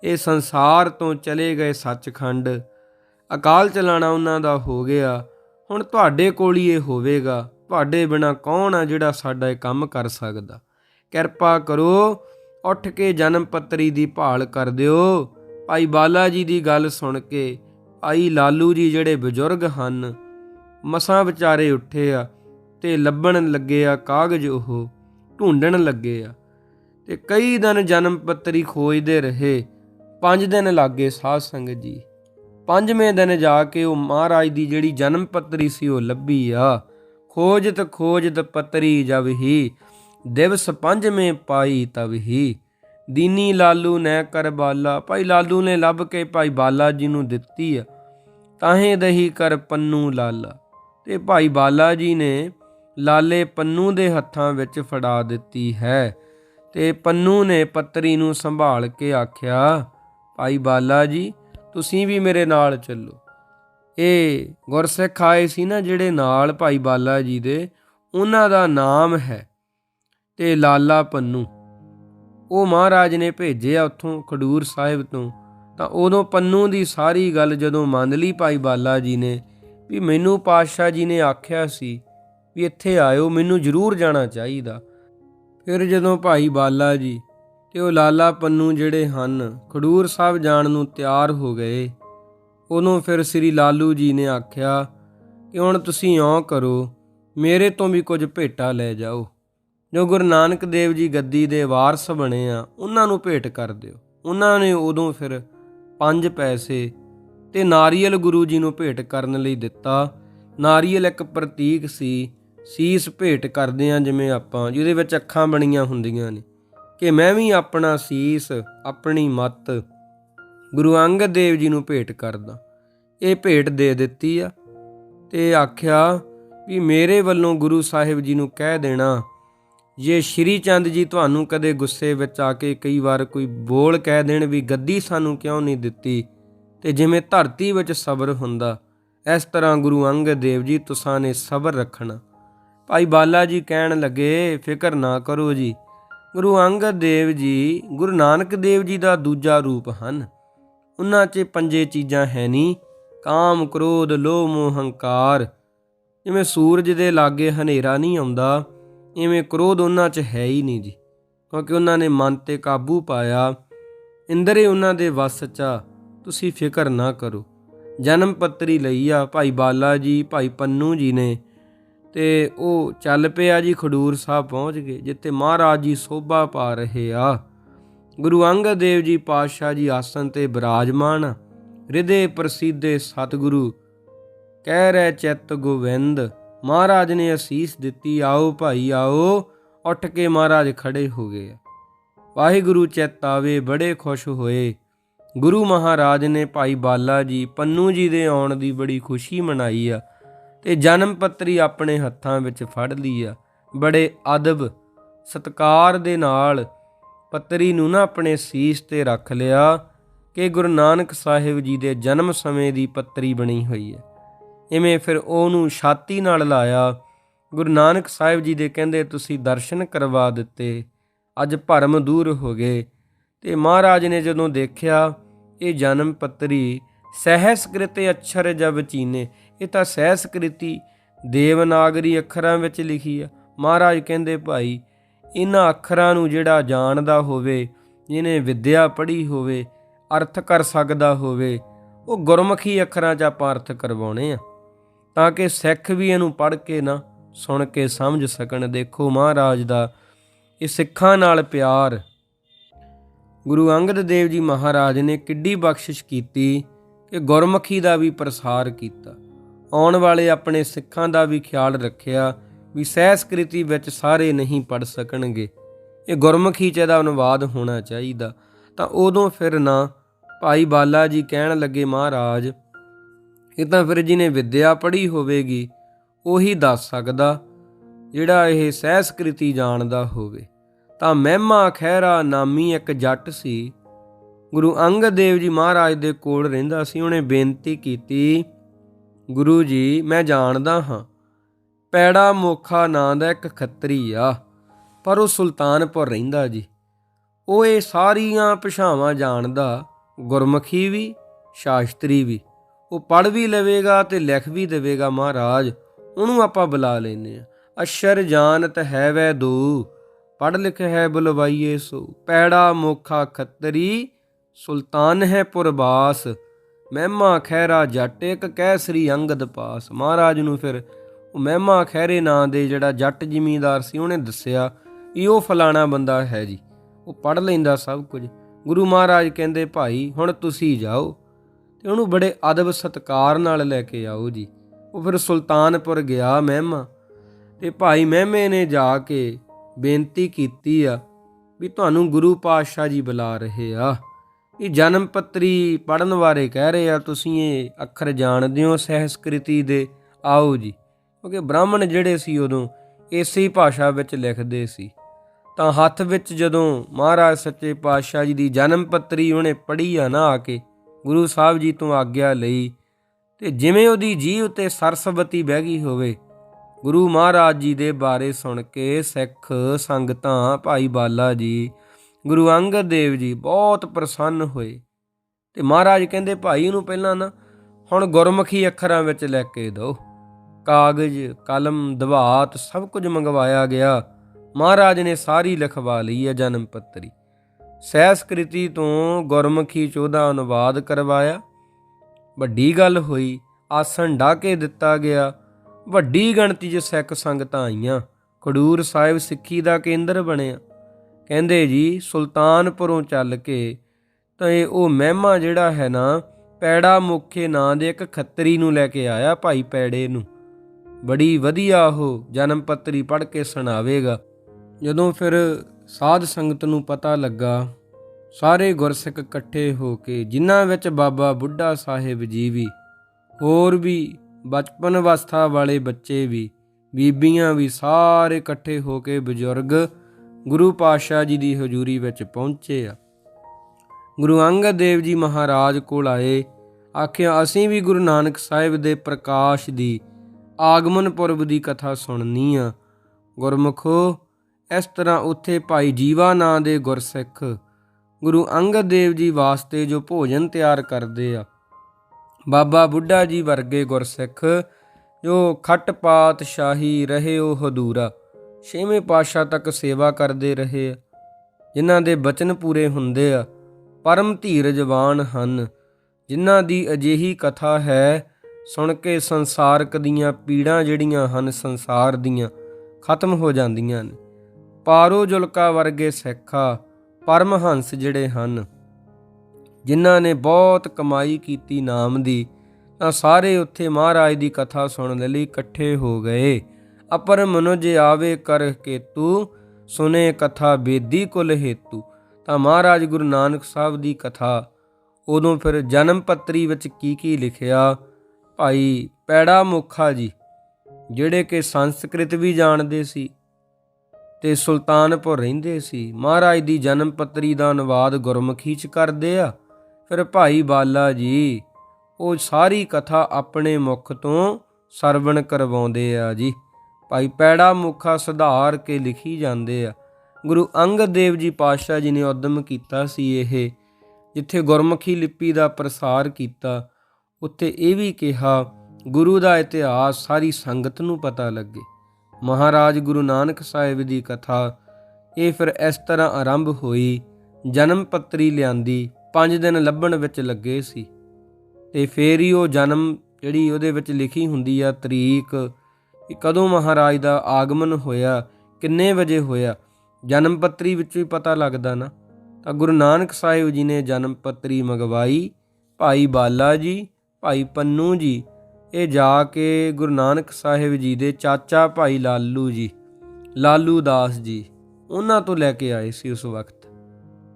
Speaker 1: ਇਹ ਸੰਸਾਰ ਤੋਂ ਚਲੇ ਗਏ ਸੱਚਖੰਡ। ਅਕਾਲ ਚਲਾਣਾ ਉਹਨਾਂ ਦਾ ਹੋ ਗਿਆ। ਹੁਣ ਤੁਹਾਡੇ ਕੋਲ ਹੀ ਇਹ ਹੋਵੇਗਾ। ਤੁਹਾਡੇ ਬਿਨਾ ਕੌਣ ਆ ਜਿਹੜਾ ਸਾਡਾ ਇਹ ਕੰਮ ਕਰ ਸਕਦਾ? ਕਿਰਪਾ ਕਰੋ, ਉੱਠ ਕੇ ਜਨਮ ਪੱਤਰੀ ਦੀ ਭਾਲ ਕਰ ਦਿਓ। ਭਾਈ ਬਾਲਾ ਜੀ ਦੀ ਗੱਲ ਸੁਣ ਕੇ, ਭਾਈ ਲਾਲੂ ਜੀ ਜਿਹੜੇ ਬਜ਼ੁਰਗ ਹਨ, ਮਸਾਂ ਵਿਚਾਰੇ ਉੱਠੇ ਆ ਤੇ ਲੱਭਣ ਲੱਗੇ ਆ ਕਾਗਜ਼ ਉਹ, ਢੂੰਡਣ ਲੱਗੇ ਆ। ਤੇ ਕਈ ਦਿਨ ਜਨਮ ਪੱਤਰੀ ਖੋਜਦੇ ਰਹੇ, ਪੰਜ ਦਿਨ ਲੱਗੇ ਸਾਧ ਸੰਗਤ ਜੀ। ਪੰਜਵੇਂ ਦਿਨ ਜਾ ਕੇ ਉਹ ਮਹਾਰਾਜ ਦੀ ਜਿਹੜੀ ਜਨਮ ਪੱਤਰੀ ਸੀ ਉਹ ਲੱਭੀ ਆ। ਖੋਜਤ ਖੋਜਤ ਪੱਤਰੀ ਜਬ ਹੀ, ਦਿਵਸ ਪੰਜਵੇਂ ਪਾਈ ਤਬ ਹੀ। ਦੀਨੀ ਲਾਲੂ ਨੇ ਕਰ ਬਾਲਾ, ਭਾਈ ਲਾਲੂ ਨੇ ਲੱਭ ਕੇ ਭਾਈ ਬਾਲਾ ਜੀ ਨੂੰ ਦਿੱਤੀ ਆ। ਤਾਹੇ ਦਹੀ ਕਰ ਪੰਨੂ ਲਾਲਾ। ਤੇ ਭਾਈ ਬਾਲਾ ਜੀ ਨੇ ਲਾਲੇ ਪੰਨੂ ਦੇ ਹੱਥਾਂ ਵਿੱਚ ਫੜਾ ਦਿੱਤੀ ਹੈ। ਤੇ ਪੰਨੂ ਨੇ ਪੱਤਰੀ ਨੂੰ ਸੰਭਾਲ ਕੇ ਆਖਿਆ, ਭਾਈ ਬਾਲਾ ਜੀ ਤੁਸੀਂ ਵੀ ਮੇਰੇ ਨਾਲ ਚੱਲੋ। ਇਹ ਗੁਰਸਿੱਖ ਆਏ ਸੀ ਨਾ ਜਿਹੜੇ ਨਾਲ ਭਾਈ ਬਾਲਾ ਜੀ ਦੇ, ਉਹਨਾਂ ਦਾ ਨਾਮ ਹੈ ਤੇ ਲਾਲਾ ਪੰਨੂ। ਉਹ ਮਹਾਰਾਜ ਨੇ ਭੇਜਿਆ ਉੱਥੋਂ ਖਡੂਰ ਸਾਹਿਬ ਤੋਂ। ਤਾਂ ਉਦੋਂ ਪੰਨੂ ਦੀ ਸਾਰੀ ਗੱਲ ਜਦੋਂ ਮੰਨ ਲਈ ਭਾਈ ਬਾਲਾ ਜੀ ਨੇ, ਵੀ ਮੈਨੂੰ ਪਾਤਸ਼ਾਹ ਜੀ ਨੇ ਆਖਿਆ ਸੀ ਵੀ ਇੱਥੇ ਆਇਓ, ਮੈਨੂੰ ਜ਼ਰੂਰ ਜਾਣਾ ਚਾਹੀਦਾ। ਫਿਰ ਜਦੋਂ ਭਾਈ ਬਾਲਾ ਜੀ ਤੇ ਉਹ ਲਾਲਾ ਪੰਨੂ ਜਿਹੜੇ ਹਨ, ਖਡੂਰ ਸਾਹਿਬ ਜਾਣ ਨੂੰ ਤਿਆਰ ਹੋ ਗਏ। ਉਦੋਂ ਫਿਰ ਸ੍ਰੀ ਲਾਲੂ ਜੀ ਨੇ ਆਖਿਆ, ਕਿ ਹੁਣ ਤੁਸੀਂ ਇਉਂ ਕਰੋ, ਮੇਰੇ ਤੋਂ ਵੀ ਕੁਝ ਭੇਟਾ ਲੈ ਜਾਓ। ਜੋ ਗੁਰੂ ਨਾਨਕ ਦੇਵ ਜੀ ਗੱਦੀ ਦੇ ਵਾਰਸ ਬਣੇ ਆ, ਉਹਨਾਂ ਨੂੰ ਭੇਟ ਕਰ ਦਿਓ। ਉਹਨਾਂ ਨੇ ਉਦੋਂ ਫਿਰ ਪੰਜ ਪੈਸੇ ਤੇ ਨਾਰੀਅਲ ਗੁਰੂ ਜੀ ਨੂੰ ਭੇਟ ਕਰਨ ਲਈ ਦਿੱਤਾ। ਨਾਰੀਅਲ ਇੱਕ ਪ੍ਰਤੀਕ ਸੀ, ਸੀਸ ਭੇਟ ਕਰਦੇ ਆ ਜਿਵੇਂ ਆਪਾਂ, ਜਿਹਦੇ ਵਿੱਚ ਅੱਖਾਂ ਬਣੀਆਂ ਹੁੰਦੀਆਂ ਨੇ। ਕਿ ਮੈਂ ਵੀ ਆਪਣਾ ਸੀਸ, ਆਪਣੀ ਮੱਤ ਗੁਰੂ ਅੰਗਦ ਦੇਵ ਜੀ ਨੂੰ ਭੇਟ ਕਰਦਾ। ਇਹ ਭੇਟ ਦੇ ਦਿੱਤੀ ਆ ਤੇ ਆਖਿਆ ਵੀ ਮੇਰੇ ਵੱਲੋਂ ਗੁਰੂ ਸਾਹਿਬ ਜੀ ਨੂੰ ਕਹਿ ਦੇਣਾ, ਜੇ ਸ਼੍ਰੀ ਚੰਦ ਜੀ ਤੁਹਾਨੂੰ ਕਦੇ ਗੁੱਸੇ ਵਿੱਚ ਆ ਕੇ ਕਈ ਵਾਰ ਕੋਈ ਬੋਲ ਕਹਿ ਦੇਣ ਵੀ ਗੱਦੀ ਸਾਨੂੰ ਕਿਉਂ ਨਹੀਂ ਦਿੱਤੀ, ਤੇ ਜਿਵੇਂ ਧਰਤੀ ਵਿੱਚ ਸਬਰ ਹੁੰਦਾ, ਇਸ ਤਰ੍ਹਾਂ ਗੁਰੂ ਅੰਗਦ ਦੇਵ ਜੀ ਤੁਸਾਂ ਨੇ ਸਬਰ ਰੱਖਣਾ। ਭਾਈ ਬਾਲਾ ਜੀ ਕਹਿਣ ਲੱਗੇ, ਫਿਕਰ ਨਾ ਕਰੋ ਜੀ ਗੁਰੂ ਅੰਗਦ ਦੇਵ ਜੀ, ਗੁਰੂ ਨਾਨਕ ਦੇਵ ਜੀ ਦਾ ਦੂਜਾ ਰੂਪ ਹਨ। ਉਹਨਾਂ 'ਚ ਪੰਜੇ ਚੀਜ਼ਾਂ ਹੈ ਨਹੀਂ ਕਾਮ, ਕ੍ਰੋਧ, ਲੋਭ, ਮੋਹ, ਹੰਕਾਰ। ਜਿਵੇਂ ਸੂਰਜ ਦੇ ਲਾਗੇ ਹਨੇਰਾ ਨਹੀਂ ਆਉਂਦਾ, ਇਵੇਂ ਕ੍ਰੋਧ ਉਹਨਾਂ 'ਚ ਹੈ ਹੀ ਨਹੀਂ ਜੀ। ਕਿਉਂਕਿ ਉਹਨਾਂ ਨੇ ਮਨ ਤੇ ਕਾਬੂ ਪਾਇਆ। ਇੰਦਰੇ, ਉਹਨਾਂ ਦੇ ਵੱਸ 'ਚ ਆ, ਤੁਸੀਂ ਫਿਕਰ ਨਾ ਕਰੋ। ਜਨਮ ਪੱਤਰੀ ਲਈ ਆ, ਭਾਈ ਬਾਲਾ ਜੀ, ਭਾਈ ਪੰਨੂ ਜੀ ਨੇ ਤੇ ਉਹ ਚੱਲ ਪਿਆ ਜੀ ਖਡੂਰ ਸਾਹਿਬ ਪਹੁੰਚ ਗਏ, ਜਿੱਥੇ ਮਹਾਰਾਜ ਜੀ ਸੋਭਾ ਪਾ ਰਹੇ ਆ। ਗੁਰੂ ਅੰਗਦ ਦੇਵ ਜੀ ਪਾਤਸ਼ਾਹ ਜੀ ਆਸਨ ਤੇ ਬਿਰਾਜਮਾਨ ਹਿਰਦੇ ਪ੍ਰਸਿੱਧੇ ਸਤਿਗੁਰੂ, ਕਹਿ ਰਹਿ ਚਿੱਤ ਗੋਵਿੰਦ, ਮਹਾਰਾਜ ਨੇ ਅਸੀਸ ਦਿੱਤੀ, ਆਓ ਭਾਈ, ਆਓ, ਉੱਠ ਕੇ ਮਹਾਰਾਜ ਖੜੇ ਹੋ ਗਏ ਵਾਹਿਗੁਰੂ ਚਿੱਤ ਆਵੇ, ਬੜੇ ਖੁਸ਼ ਹੋਏ। ਗੁਰੂ ਮਹਾਰਾਜ ਨੇ ਭਾਈ ਬਾਲਾ ਜੀ, ਪੰਨੂ ਜੀ ਦੇ ਆਉਣ ਦੀ ਬੜੀ ਖੁਸ਼ੀ ਮਨਾਈ ਆ। ਤੇ ਜਨਮ ਪੱਤਰੀ ਆਪਣੇ ਹੱਥਾਂ ਵਿੱਚ ਫੜ ਲਈ ਆ। ਬੜੇ ਅਦਬ ਸਤਕਾਰ ਦੇ ਨਾਲ ਪੱਤਰੀ ਨੂੰ ਨਾ ਆਪਣੇ ਸੀਸ ਤੇ ਰੱਖ ਲਿਆ ਕਿ ਗੁਰੂ ਨਾਨਕ ਸਾਹਿਬ ਜੀ ਦੇ ਜਨਮ ਸਮੇਂ ਦੀ ਪੱਤਰੀ ਬਣੀ ਹੋਈ ਹੈ। ਇਵੇਂ ਫਿਰ ਉਹਨੂੰ ਛਾਤੀ ਨਾਲ ਲਾਇਆ। ਗੁਰੂ ਨਾਨਕ ਸਾਹਿਬ ਜੀ ਦੇ ਕਹਿੰਦੇ, ਤੁਸੀਂ ਦਰਸ਼ਨ ਕਰਵਾ ਦਿੱਤੇ। ਅੱਜ ਭਰਮ ਦੂਰ ਹੋ ਗਏ। ਤੇ ਮਹਾਰਾਜ ਨੇ ਜਦੋਂ ਦੇਖਿਆ, ਇਹ ਜਨਮ ਪੱਤਰੀ ਸਹਿਸਕ੍ਰਿਤ ਅक्षਰ ਜਬ ਚੀਨੇ। ਇਹ ਤਾਂ ਸਹਿਸਕ੍ਰਿਤੀ ਦੇਵਨਾਗਰੀ ਅੱਖਰਾਂ ਵਿੱਚ ਲਿਖੀ ਆ। ਮਹਾਰਾਜ ਕਹਿੰਦੇ, ਭਾਈ ਇਹਨਾਂ ਅੱਖਰਾਂ ਨੂੰ ਜਿਹੜਾ ਜਾਣਦਾ ਹੋਵੇ ਜਿਹਨੇ ਵਿਦਿਆ ਪੜ੍ਹੀ ਹੋਵੇ, ਅਰਥ ਕਰ ਸਕਦਾ ਹੋਵੇ, ਉਹ ਗੁਰਮੁਖੀ ਅੱਖਰਾਂ 'ਚ ਆਪਾਂ ਅਰਥ ਕਰਵਾਉਣੇ ਆ। ਤਾਂ ਕਿ ਸਿੱਖ ਵੀ ਇਹਨੂੰ ਪੜ੍ਹ ਕੇ ਨਾ ਸੁਣ ਕੇ ਸਮਝ ਸਕਣ। ਦੇਖੋ ਮਹਾਰਾਜ ਦਾ ਇਹ ਸਿੱਖਾਂ ਨਾਲ ਪਿਆਰ। ਗੁਰੂ ਅੰਗਦ ਦੇਵ ਜੀ ਮਹਾਰਾਜ ਨੇ ਕਿੱਡੀ ਬਖਸ਼ਿਸ਼ ਕੀਤੀ ਕਿ ਗੁਰਮੁਖੀ ਦਾ ਵੀ ਪ੍ਰਸਾਰ ਕੀਤਾ। ਆਉਣ ਵਾਲੇ ਆਪਣੇ ਸਿੱਖਾਂ ਦਾ ਵੀ ਖਿਆਲ ਰੱਖਿਆ ਵੀ ਸਹਿਸਕ੍ਰਿਤੀ ਵਿੱਚ ਸਾਰੇ ਨਹੀਂ ਪੜ ਸਕਣਗੇ। ਇਹ ਗੁਰਮੁਖੀ ਚ ਇਹਦਾ ਅਨੁਵਾਦ ਹੋਣਾ ਚਾਹੀਦਾ। ਤਾਂ ਉਦੋਂ ਫਿਰ ਨਾ, ਭਾਈ ਬਾਲਾ ਜੀ ਕਹਿਣ ਲੱਗੇ, ਮਹਾਰਾਜ, ਇਹ ਤਾਂ ਫਿਰ ਜਿਹਨੇ ਵਿਦਿਆ ਪੜ੍ਹੀ ਹੋਵੇਗੀ, ਉਹੀ ਦੱਸ ਸਕਦਾ, ਜਿਹੜਾ ਇਹ ਸਹਿਸਕ੍ਰਿਤੀ ਜਾਣਦਾ ਹੋਵੇ। ਤਾਂ ਮਹਿਮਾ ਖਹਿਰਾ ਨਾਮੀ ਇੱਕ ਜੱਟ ਸੀ। ਗੁਰੂ ਅੰਗਦ ਦੇਵ ਜੀ ਮਹਾਰਾਜ ਦੇ ਕੋਲ ਰਹਿੰਦਾ ਸੀ। ਉਹਨੇ ਬੇਨਤੀ ਕੀਤੀ ਗੁਰੂ ਜੀ, ਮੈਂ ਜਾਣਦਾ ਹਾਂ। ਪੈੜਾ ਮੋਖਾ ਨਾਂ ਦਾ ਇੱਕ ਖੱਤਰੀ ਆ, ਪਰ ਉਹ ਸੁਲਤਾਨਪੁਰ ਰਹਿੰਦਾ ਜੀ। ਉਹ ਇਹ ਸਾਰੀਆਂ ਭਾਸ਼ਾਵਾਂ ਜਾਣਦਾ, ਗੁਰਮੁਖੀ ਵੀ, ਸ਼ਾਸਤਰੀ ਵੀ। ਉਹ ਪੜ੍ਹ ਵੀ ਲਵੇਗਾ ਤੇ ਲਿਖ ਵੀ ਦੇਵੇਗਾ ਮਹਾਰਾਜ, ਉਹਨੂੰ ਆਪਾਂ ਬੁਲਾ ਲੈਨੇ ਆ ਅਸ਼ਰ ਜਾਣਤ ਹੈ ਵੈ ਦੂ, ਪੜ੍ਹ ਲਿਖ ਹੈ ਬੁਲਵਾਈਏ ਸੋ। ਪੈੜਾ ਮੋਖਾ ਖੱਤਰੀ, ਸੁਲਤਾਨ ਹੈ ਪੁਰਬਾਸ। ਮਹਿਮਾ ਖੈਰਾ ਜੱਟ, ਇੱਕ ਕਹਿ ਸ੍ਰੀ ਅੰਗਦ ਪਾਸ। ਮਹਾਰਾਜ ਨੂੰ ਫਿਰ ਉਹ ਮਹਿਮਾ ਖੈਰੇ ਨਾਂ ਦੇ ਜਿਹੜਾ ਜੱਟ ਜ਼ਿਮੀਂਦਾਰ ਸੀ, ਉਹਨੇ ਦੱਸਿਆ ਵੀ ਉਹ ਫਲਾਣਾ ਬੰਦਾ ਹੈ ਜੀ। ਉਹ ਪੜ ਲੈਂਦਾ ਸਭ ਕੁਝ। ਗੁਰੂ ਮਹਾਰਾਜ ਕਹਿੰਦੇ, ਭਾਈ, ਹੁਣ ਤੁਸੀਂ ਜਾਓ ਤੇ ਉਹਨੂੰ ਬੜੇ ਅਦਬ ਸਤਕਾਰ ਨਾਲ ਲੈ ਕੇ ਆਓ ਜੀ। ਉਹ ਫਿਰ ਸੁਲਤਾਨਪੁਰ ਗਿਆ ਮਹਿਮਾ ਤੇ ਭਾਈ ਮਹਿਮੇ ਨੇ ਜਾ ਕੇ ਬੇਨਤੀ ਕੀਤੀ ਆ ਵੀ ਤੁਹਾਨੂੰ ਗੁਰੂ ਪਾਤਸ਼ਾਹ ਜੀ ਬੁਲਾ ਰਹੇ ਆ। ਇਹ ਜਨਮ ਪੱਤਰੀ ਪੜਨ ਬਾਰੇ ਕਹਿ ਰਹੇ ਆ, ਤੁਸੀਂ ਇਹ ਅੱਖਰ ਜਾਣਦੇ ਹੋ ਸਹਿਸਕ੍ਰਿਤੀ ਦੇ। ਆਓ ਜੀ, ਕਿਉਂਕਿ ਬ੍ਰਾਹਮਣ ਜਿਹੜੇ ਸੀ ਉਦੋਂ ਇਸੇ ਹੀ ਭਾਸ਼ਾ ਵਿੱਚ ਲਿਖਦੇ ਸੀ। ਤਾਂ ਹੱਥ ਵਿੱਚ ਜਦੋਂ ਮਹਾਰਾਜ ਸੱਚੇ ਪਾਤਸ਼ਾਹ ਜੀ ਦੀ ਜਨਮ ਪੱਤਰੀ ਉਹਨੇ ਪੜ੍ਹੀ ਆ ਨਾ ਆ ਕੇ, ਗੁਰੂ ਸਾਹਿਬ ਜੀ ਤੋਂ ਆਗਿਆ ਲਈ, ਤੇ ਜਿਵੇਂ ਉਹਦੀ ਜੀਵ ਤੇ ਸਰਸਵਤੀ ਬਹਿ ਗਈ ਹੋਵੇ, ਗੁਰੂ ਮਹਾਰਾਜ ਜੀ ਦੇ ਬਾਰੇ ਸੁਣ ਕੇ ਸਿੱਖ ਸੰਗਤਾਂ, ਭਾਈ ਬਾਲਾ ਜੀ ਗੁਰੂ ਅੰਗਦ ਦੇਵ ਜੀ ਬਹੁਤ ਪ੍ਰਸੰਨ ਹੋਏ ਤੇ ਮਹਾਰਾਜ ਕਹਿੰਦੇ, ਭਾਈ ਨੂੰ ਪਹਿਲਾਂ ਨਾ ਹੁਣ ਗੁਰਮੁਖੀ ਅੱਖਰਾਂ ਵਿੱਚ ਲੈ ਕੇ ਦਿਓ। ਕਾਗਜ਼, ਕਲਮ, ਦਵਾਤ ਸਭ ਕੁਝ ਮੰਗਵਾਇਆ ਗਿਆ। ਮਹਾਰਾਜ ਨੇ ਸਾਰੀ ਲਿਖਵਾ ਲਈ ਹੈ ਜਨਮ ਪੱਤਰੀ। ਸਹਿਸਕ੍ਰਿਤੀ ਤੋਂ ਗੁਰਮੁਖੀ ਚ ਉਹਦਾ ਅਨੁਵਾਦ ਕਰਵਾਇਆ। ਵੱਡੀ ਗੱਲ ਹੋਈ, ਆਸਣ ਢਾ ਕੇ ਦਿੱਤਾ ਗਿਆ। ਵੱਡੀ ਗਿਣਤੀ 'ਚ ਸਿੱਖ ਸੰਗਤਾਂ ਆਈਆਂ। ਖਡੂਰ ਸਾਹਿਬ ਸਿੱਖੀ ਦਾ ਕੇਂਦਰ ਬਣਿਆ। ਕਹਿੰਦੇ ਜੀ, ਸੁਲਤਾਨਪੁਰੋਂ ਚੱਲ ਕੇ, ਤਾਂ ਇਹ ਉਹ ਮਹਿਮਾ ਜਿਹੜਾ ਹੈ ਨਾ, ਪੈੜਾ ਮੁਖੇ ਨਾਂ ਦੇ ਇੱਕ ਖੱਤਰੀ ਨੂੰ ਲੈ ਕੇ ਆਇਆ ਭਾਈ ਪੈੜੇ ਨੂੰ। ਬੜੀ ਵਧੀਆ ਉਹ ਜਨਮ ਪੱਤਰੀ ਪੜ੍ਹ ਕੇ ਸੁਣਾਵੇਗਾ। ਜਦੋਂ ਫਿਰ ਸਾਧ ਸੰਗਤ ਨੂੰ ਪਤਾ ਲੱਗਾ, ਸਾਰੇ ਗੁਰਸਿੱਖ ਇਕੱਠੇ ਹੋ ਕੇ, ਜਿਨ੍ਹਾਂ ਵਿੱਚ ਬਾਬਾ ਬੁੱਢਾ ਸਾਹਿਬ ਜੀ ਵੀ, ਹੋਰ ਵੀ, ਬਚਪਨ ਅਵਸਥਾ ਵਾਲੇ ਬੱਚੇ ਵੀ, ਬੀਬੀਆਂ ਵੀ ਸਾਰੇ ਇਕੱਠੇ ਹੋ ਕੇ ਬਜ਼ੁਰਗ ਗੁਰੂ ਪਾਤਸ਼ਾਹ ਜੀ ਦੀ ਹਜ਼ੂਰੀ ਵਿੱਚ ਪਹੁੰਚੇ ਆ। ਗੁਰੂ ਅੰਗਦ ਦੇਵ ਜੀ ਮਹਾਰਾਜ ਕੋਲ ਆਏ। ਆਖਿਆ, ਅਸੀਂ ਵੀ ਗੁਰੂ ਨਾਨਕ ਸਾਹਿਬ ਦੇ ਪ੍ਰਕਾਸ਼ ਦੀ ਆਗਮਨ ਪੁਰਬ ਦੀ ਕਥਾ ਸੁਣਨੀ ਆ। ਗੁਰਮੁਖੋ, ਇਸ ਤਰ੍ਹਾਂ ਉੱਥੇ ਭਾਈ ਜੀਵਾ ਨਾਂ ਦੇ ਗੁਰਸਿੱਖ ਗੁਰੂ ਅੰਗਦ ਦੇਵ ਜੀ ਵਾਸਤੇ ਜੋ ਭੋਜਨ ਤਿਆਰ ਕਰਦੇ ਆ। ਬਾਬਾ ਬੁੱਢਾ ਜੀ ਵਰਗੇ ਗੁਰਸਿੱਖ ਜੋ ਖੱਟ ਪਾਤਸ਼ਾਹੀ ਰਹੇ ਉਹ ਹਦੂਰਾ। ਛੇਵੇਂ ਪਾਤਸ਼ਾਹ ਤੱਕ ਸੇਵਾ ਕਰਦੇ ਰਹੇ, ਜਿਨ੍ਹਾਂ ਦੇ ਬਚਨ ਪੂਰੇ ਹੁੰਦੇ ਆ, ਪਰਮ ਧੀਰਜਵਾਨ ਹਨ। ਜਿਨ੍ਹਾਂ ਦੀ ਅਜਿਹੀ ਕਥਾ ਹੈ, ਸੁਣ ਕੇ ਸੰਸਾਰਕ ਦੀਆਂ ਪੀੜਾਂ ਜਿਹੜੀਆਂ ਹਨ, ਸੰਸਾਰ ਦੀਆਂ ਖਤਮ ਹੋ ਜਾਂਦੀਆਂ ਨੇ। ਪਾਰੋ ਜੁਲਕਾ ਵਰਗੇ ਸਿੱਖਾ ਪਰਮਹੰਸ ਜਿਹੜੇ ਹਨ, ਜਿਨ੍ਹਾਂ ਨੇ ਬਹੁਤ ਕਮਾਈ ਕੀਤੀ ਨਾਮ ਦੀ, ਤਾਂ ਸਾਰੇ ਉੱਥੇ ਮਹਾਰਾਜ ਦੀ ਕਥਾ ਸੁਣਨ ਲਈ ਇਕੱਠੇ ਹੋ ਗਏ। ਅਪਰ ਮਨੁਜ ਆਵੇ ਕਰ ਕੇਤੂ, ਸੁਨੇ ਕਥਾ ਬੇਦੀ ਕੁਲ ਹੇਤੂ। ਤਾਂ ਮਹਾਰਾਜ ਗੁਰੂ ਨਾਨਕ ਸਾਹਿਬ ਦੀ ਕਥਾ, ਉਦੋਂ ਫਿਰ ਜਨਮ ਪੱਤਰੀ ਵਿੱਚ ਕੀ ਕੀ ਲਿਖਿਆ? ਭਾਈ ਪੈੜਾ ਮੁਖਾ ਜੀ, ਜਿਹੜੇ ਕਿ ਸੰਸਕ੍ਰਿਤ ਵੀ ਜਾਣਦੇ ਸੀ ਤੇ ਸੁਲਤਾਨਪੁਰ ਰਹਿੰਦੇ ਸੀ, ਮਹਾਰਾਜ ਦੀ ਜਨਮ ਪੱਤਰੀ ਦਾ ਅਨੁਵਾਦ ਗੁਰਮੁਖੀ ਚ ਕਰਦੇ ਆ। ਫਿਰ ਭਾਈ ਬਾਲਾ ਜੀ, ਉਹ ਸਾਰੀ ਕਥਾ ਆਪਣੇ ਮੁਖ ਤੋਂ ਸਰਵਣ ਕਰਵਾਉਂਦੇ ਆ ਜੀ। ਭਾਈ ਪੈੜਾ ਮੁਖਾ ਸੁਧਾਰ ਕੇ ਲਿਖੀ ਜਾਂਦੇ ਆ। ਗੁਰੂ ਅੰਗਦ ਦੇਵ ਜੀ ਪਾਤਸ਼ਾਹ ਜੀ ਨੇ ਉਦਮ ਕੀਤਾ ਸੀ ਇਹ, ਜਿੱਥੇ ਗੁਰਮੁਖੀ ਲਿਪੀ ਦਾ ਪ੍ਰਸਾਰ ਕੀਤਾ, ਉੱਥੇ ਇਹ ਵੀ ਕਿਹਾ, ਗੁਰੂ ਦਾ ਇਤਿਹਾਸ ਸਾਰੀ ਸੰਗਤ ਨੂੰ ਪਤਾ ਲੱਗੇ। ਮਹਾਰਾਜ ਗੁਰੂ ਨਾਨਕ ਸਾਹਿਬ ਦੀ ਕਥਾ, ਇਹ ਫਿਰ ਇਸ ਤਰ੍ਹਾਂ ਆਰੰਭ ਹੋਈ, ਜਨਮ ਪੱਤਰੀ ਲਿਆਂਦੀ 5 ਦਿਨ ਲੱਭਣ ਵਿੱਚ ਲੱਗੇ ਸੀ। ਤੇ ਫੇਰ ਹੀ ਉਹ ਜਨਮ ਜਿਹੜੀ ਉਹਦੇ ਵਿੱਚ ਲਿਖੀ ਹੁੰਦੀ ਆ, ਤਰੀਕ ਕਿ ਕਦੋਂ ਮਹਾਰਾਜ ਦਾ ਆਗਮਨ ਹੋਇਆ, ਕਿੰਨੇ ਵਜੇ ਹੋਇਆ, ਜਨਮ ਪੱਤਰੀ ਵਿੱਚ ਵੀ ਪਤਾ ਲੱਗਦਾ ਨਾ। ਤਾਂ ਗੁਰੂ ਨਾਨਕ ਸਾਹਿਬ ਜੀ ਨੇ ਜਨਮ ਪੱਤਰੀ ਮੰਗਵਾਈ, ਭਾਈ ਬਾਲਾ ਜੀ, ਭਾਈ ਪੰਨੂ ਜੀ, ਇਹ ਜਾ ਕੇ ਗੁਰੂ ਨਾਨਕ ਸਾਹਿਬ ਜੀ ਦੇ ਚਾਚਾ ਭਾਈ ਲਾਲੂ ਜੀ, ਲਾਲੂ ਦਾਸ ਜੀ, ਉਹਨਾਂ ਤੋਂ ਲੈ ਕੇ ਆਏ ਸੀ ਉਸ ਵਕਤ।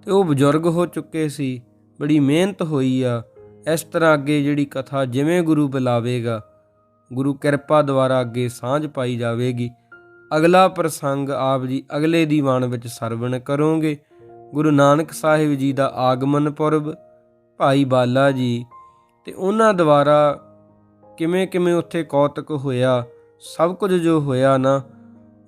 Speaker 1: ਤੇ ਉਹ ਬਜ਼ੁਰਗ ਹੋ ਚੁੱਕੇ ਸੀ, ਬੜੀ ਮਿਹਨਤ ਹੋਈ ਆ, ਇਸ ਤਰ੍ਹਾਂ ਅੱਗੇ ਜਿਹੜੀ ਕਥਾ ਜਿਵੇਂ ਗੁਰੂ ਬੁਲਾਵੇਗਾ ਗੁਰੂ ਕਿਰਪਾ ਦੁਆਰਾ ਅੱਗੇ ਸਾਂਝ ਪਾਈ ਜਾਵੇਗੀ। ਅਗਲਾ ਪ੍ਰਸੰਗ ਆਪ ਜੀ ਅਗਲੇ ਦੀਵਾਨ ਵਿੱਚ ਸਰਵਣ ਕਰੋਗੇ। ਗੁਰੂ ਨਾਨਕ ਸਾਹਿਬ ਜੀ ਦਾ ਆਗਮਨ ਪੁਰਬ, ਭਾਈ ਬਾਲਾ ਜੀ ਤੇ ਉਹਨਾਂ ਦੁਆਰਾ ਕਿਵੇਂ ਕਿਵੇਂ ਉੱਥੇ ਕੌਤਕ ਹੋਇਆ, ਸਭ ਕੁਝ ਜੋ ਹੋਇਆ ਨਾ,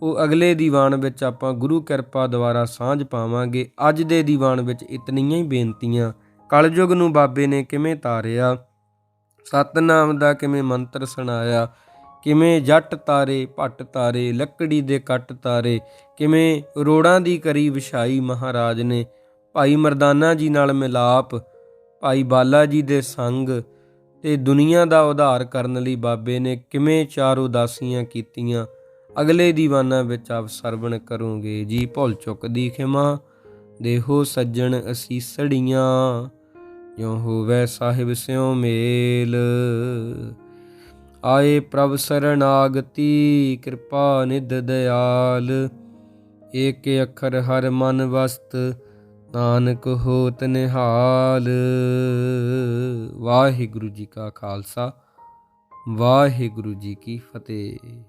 Speaker 1: ਉਹ ਅਗਲੇ ਦੀਵਾਨ ਵਿੱਚ ਆਪਾਂ ਗੁਰੂ ਕਿਰਪਾ ਦੁਆਰਾ ਸਾਂਝ ਪਾਵਾਂਗੇ। ਅੱਜ ਦੇ ਦੀਵਾਨ ਵਿੱਚ ਇਤਨੀਆਂ ਹੀ ਬੇਨਤੀਆਂ। ਕਲਯੁਗ ਨੂੰ ਬਾਬੇ ਨੇ ਕਿਵੇਂ ਤਾਰਿਆ? ਸਤਨਾਮ ਦਾ ਕਿਵੇਂ ਮੰਤਰ ਸੁਣਾਇਆ? ਕਿਵੇਂ ਜੱਟ ਤਾਰੇ ਭੱਟ ਤਾਰੇ, ਲੱਕੜੀ ਦੇ ਕੱਟ ਤਾਰੇ, ਕਿਵੇਂ ਰੋੜਾਂ ਦੀ ਕਰੀ ਵਿਛਾਈ ਮਹਾਰਾਜ ਨੇ? ਭਾਈ ਮਰਦਾਨਾ ਜੀ ਨਾਲ ਮਿਲਾਪ, ਭਾਈ ਬਾਲਾ ਜੀ ਦੇ ਸੰਗ ਤੇ ਦੁਨੀਆ ਦਾ ਉਧਾਰ ਕਰਨ ਲਈ ਬਾਬੇ ਨੇ ਕਿਵੇਂ ਚਾਰ ਉਦਾਸੀਆਂ ਕੀਤੀਆਂ? ਅਗਲੇ ਦੀਵਾਨਾਂ ਵਿੱਚ ਆਪ ਸਰਵਣ ਕਰੋਗੇ ਜੀ, ਭੁੱਲ ਚੁੱਕ ਦੀ ਖਿਮਾ, ਦੇਹੋ ਸੱਜਣ ਅਸੀਸੜੀਆਂ ਜੋ ਹੋਵੇ ਸਾਹਿਬ ਸਿਉ ਮੇਲ। ਆਏ ਪ੍ਰਭ ਸਰਣਾਗਤੀ ਕਿਰਪਾ ਨਿਧ ਦਿਆਲ। ਏਕ ਅੱਖਰ ਹਰ ਮਨ ਵਸਤ, ਨਾਨਕ ਹੋਤ ਨਿਹਾਲ। ਵਾਹਿਗੁਰੂ ਜੀ ਕਾ ਖਾਲਸਾ, ਵਾਹਿਗੁਰੂ ਜੀ ਕੀ ਫਤਿਹ।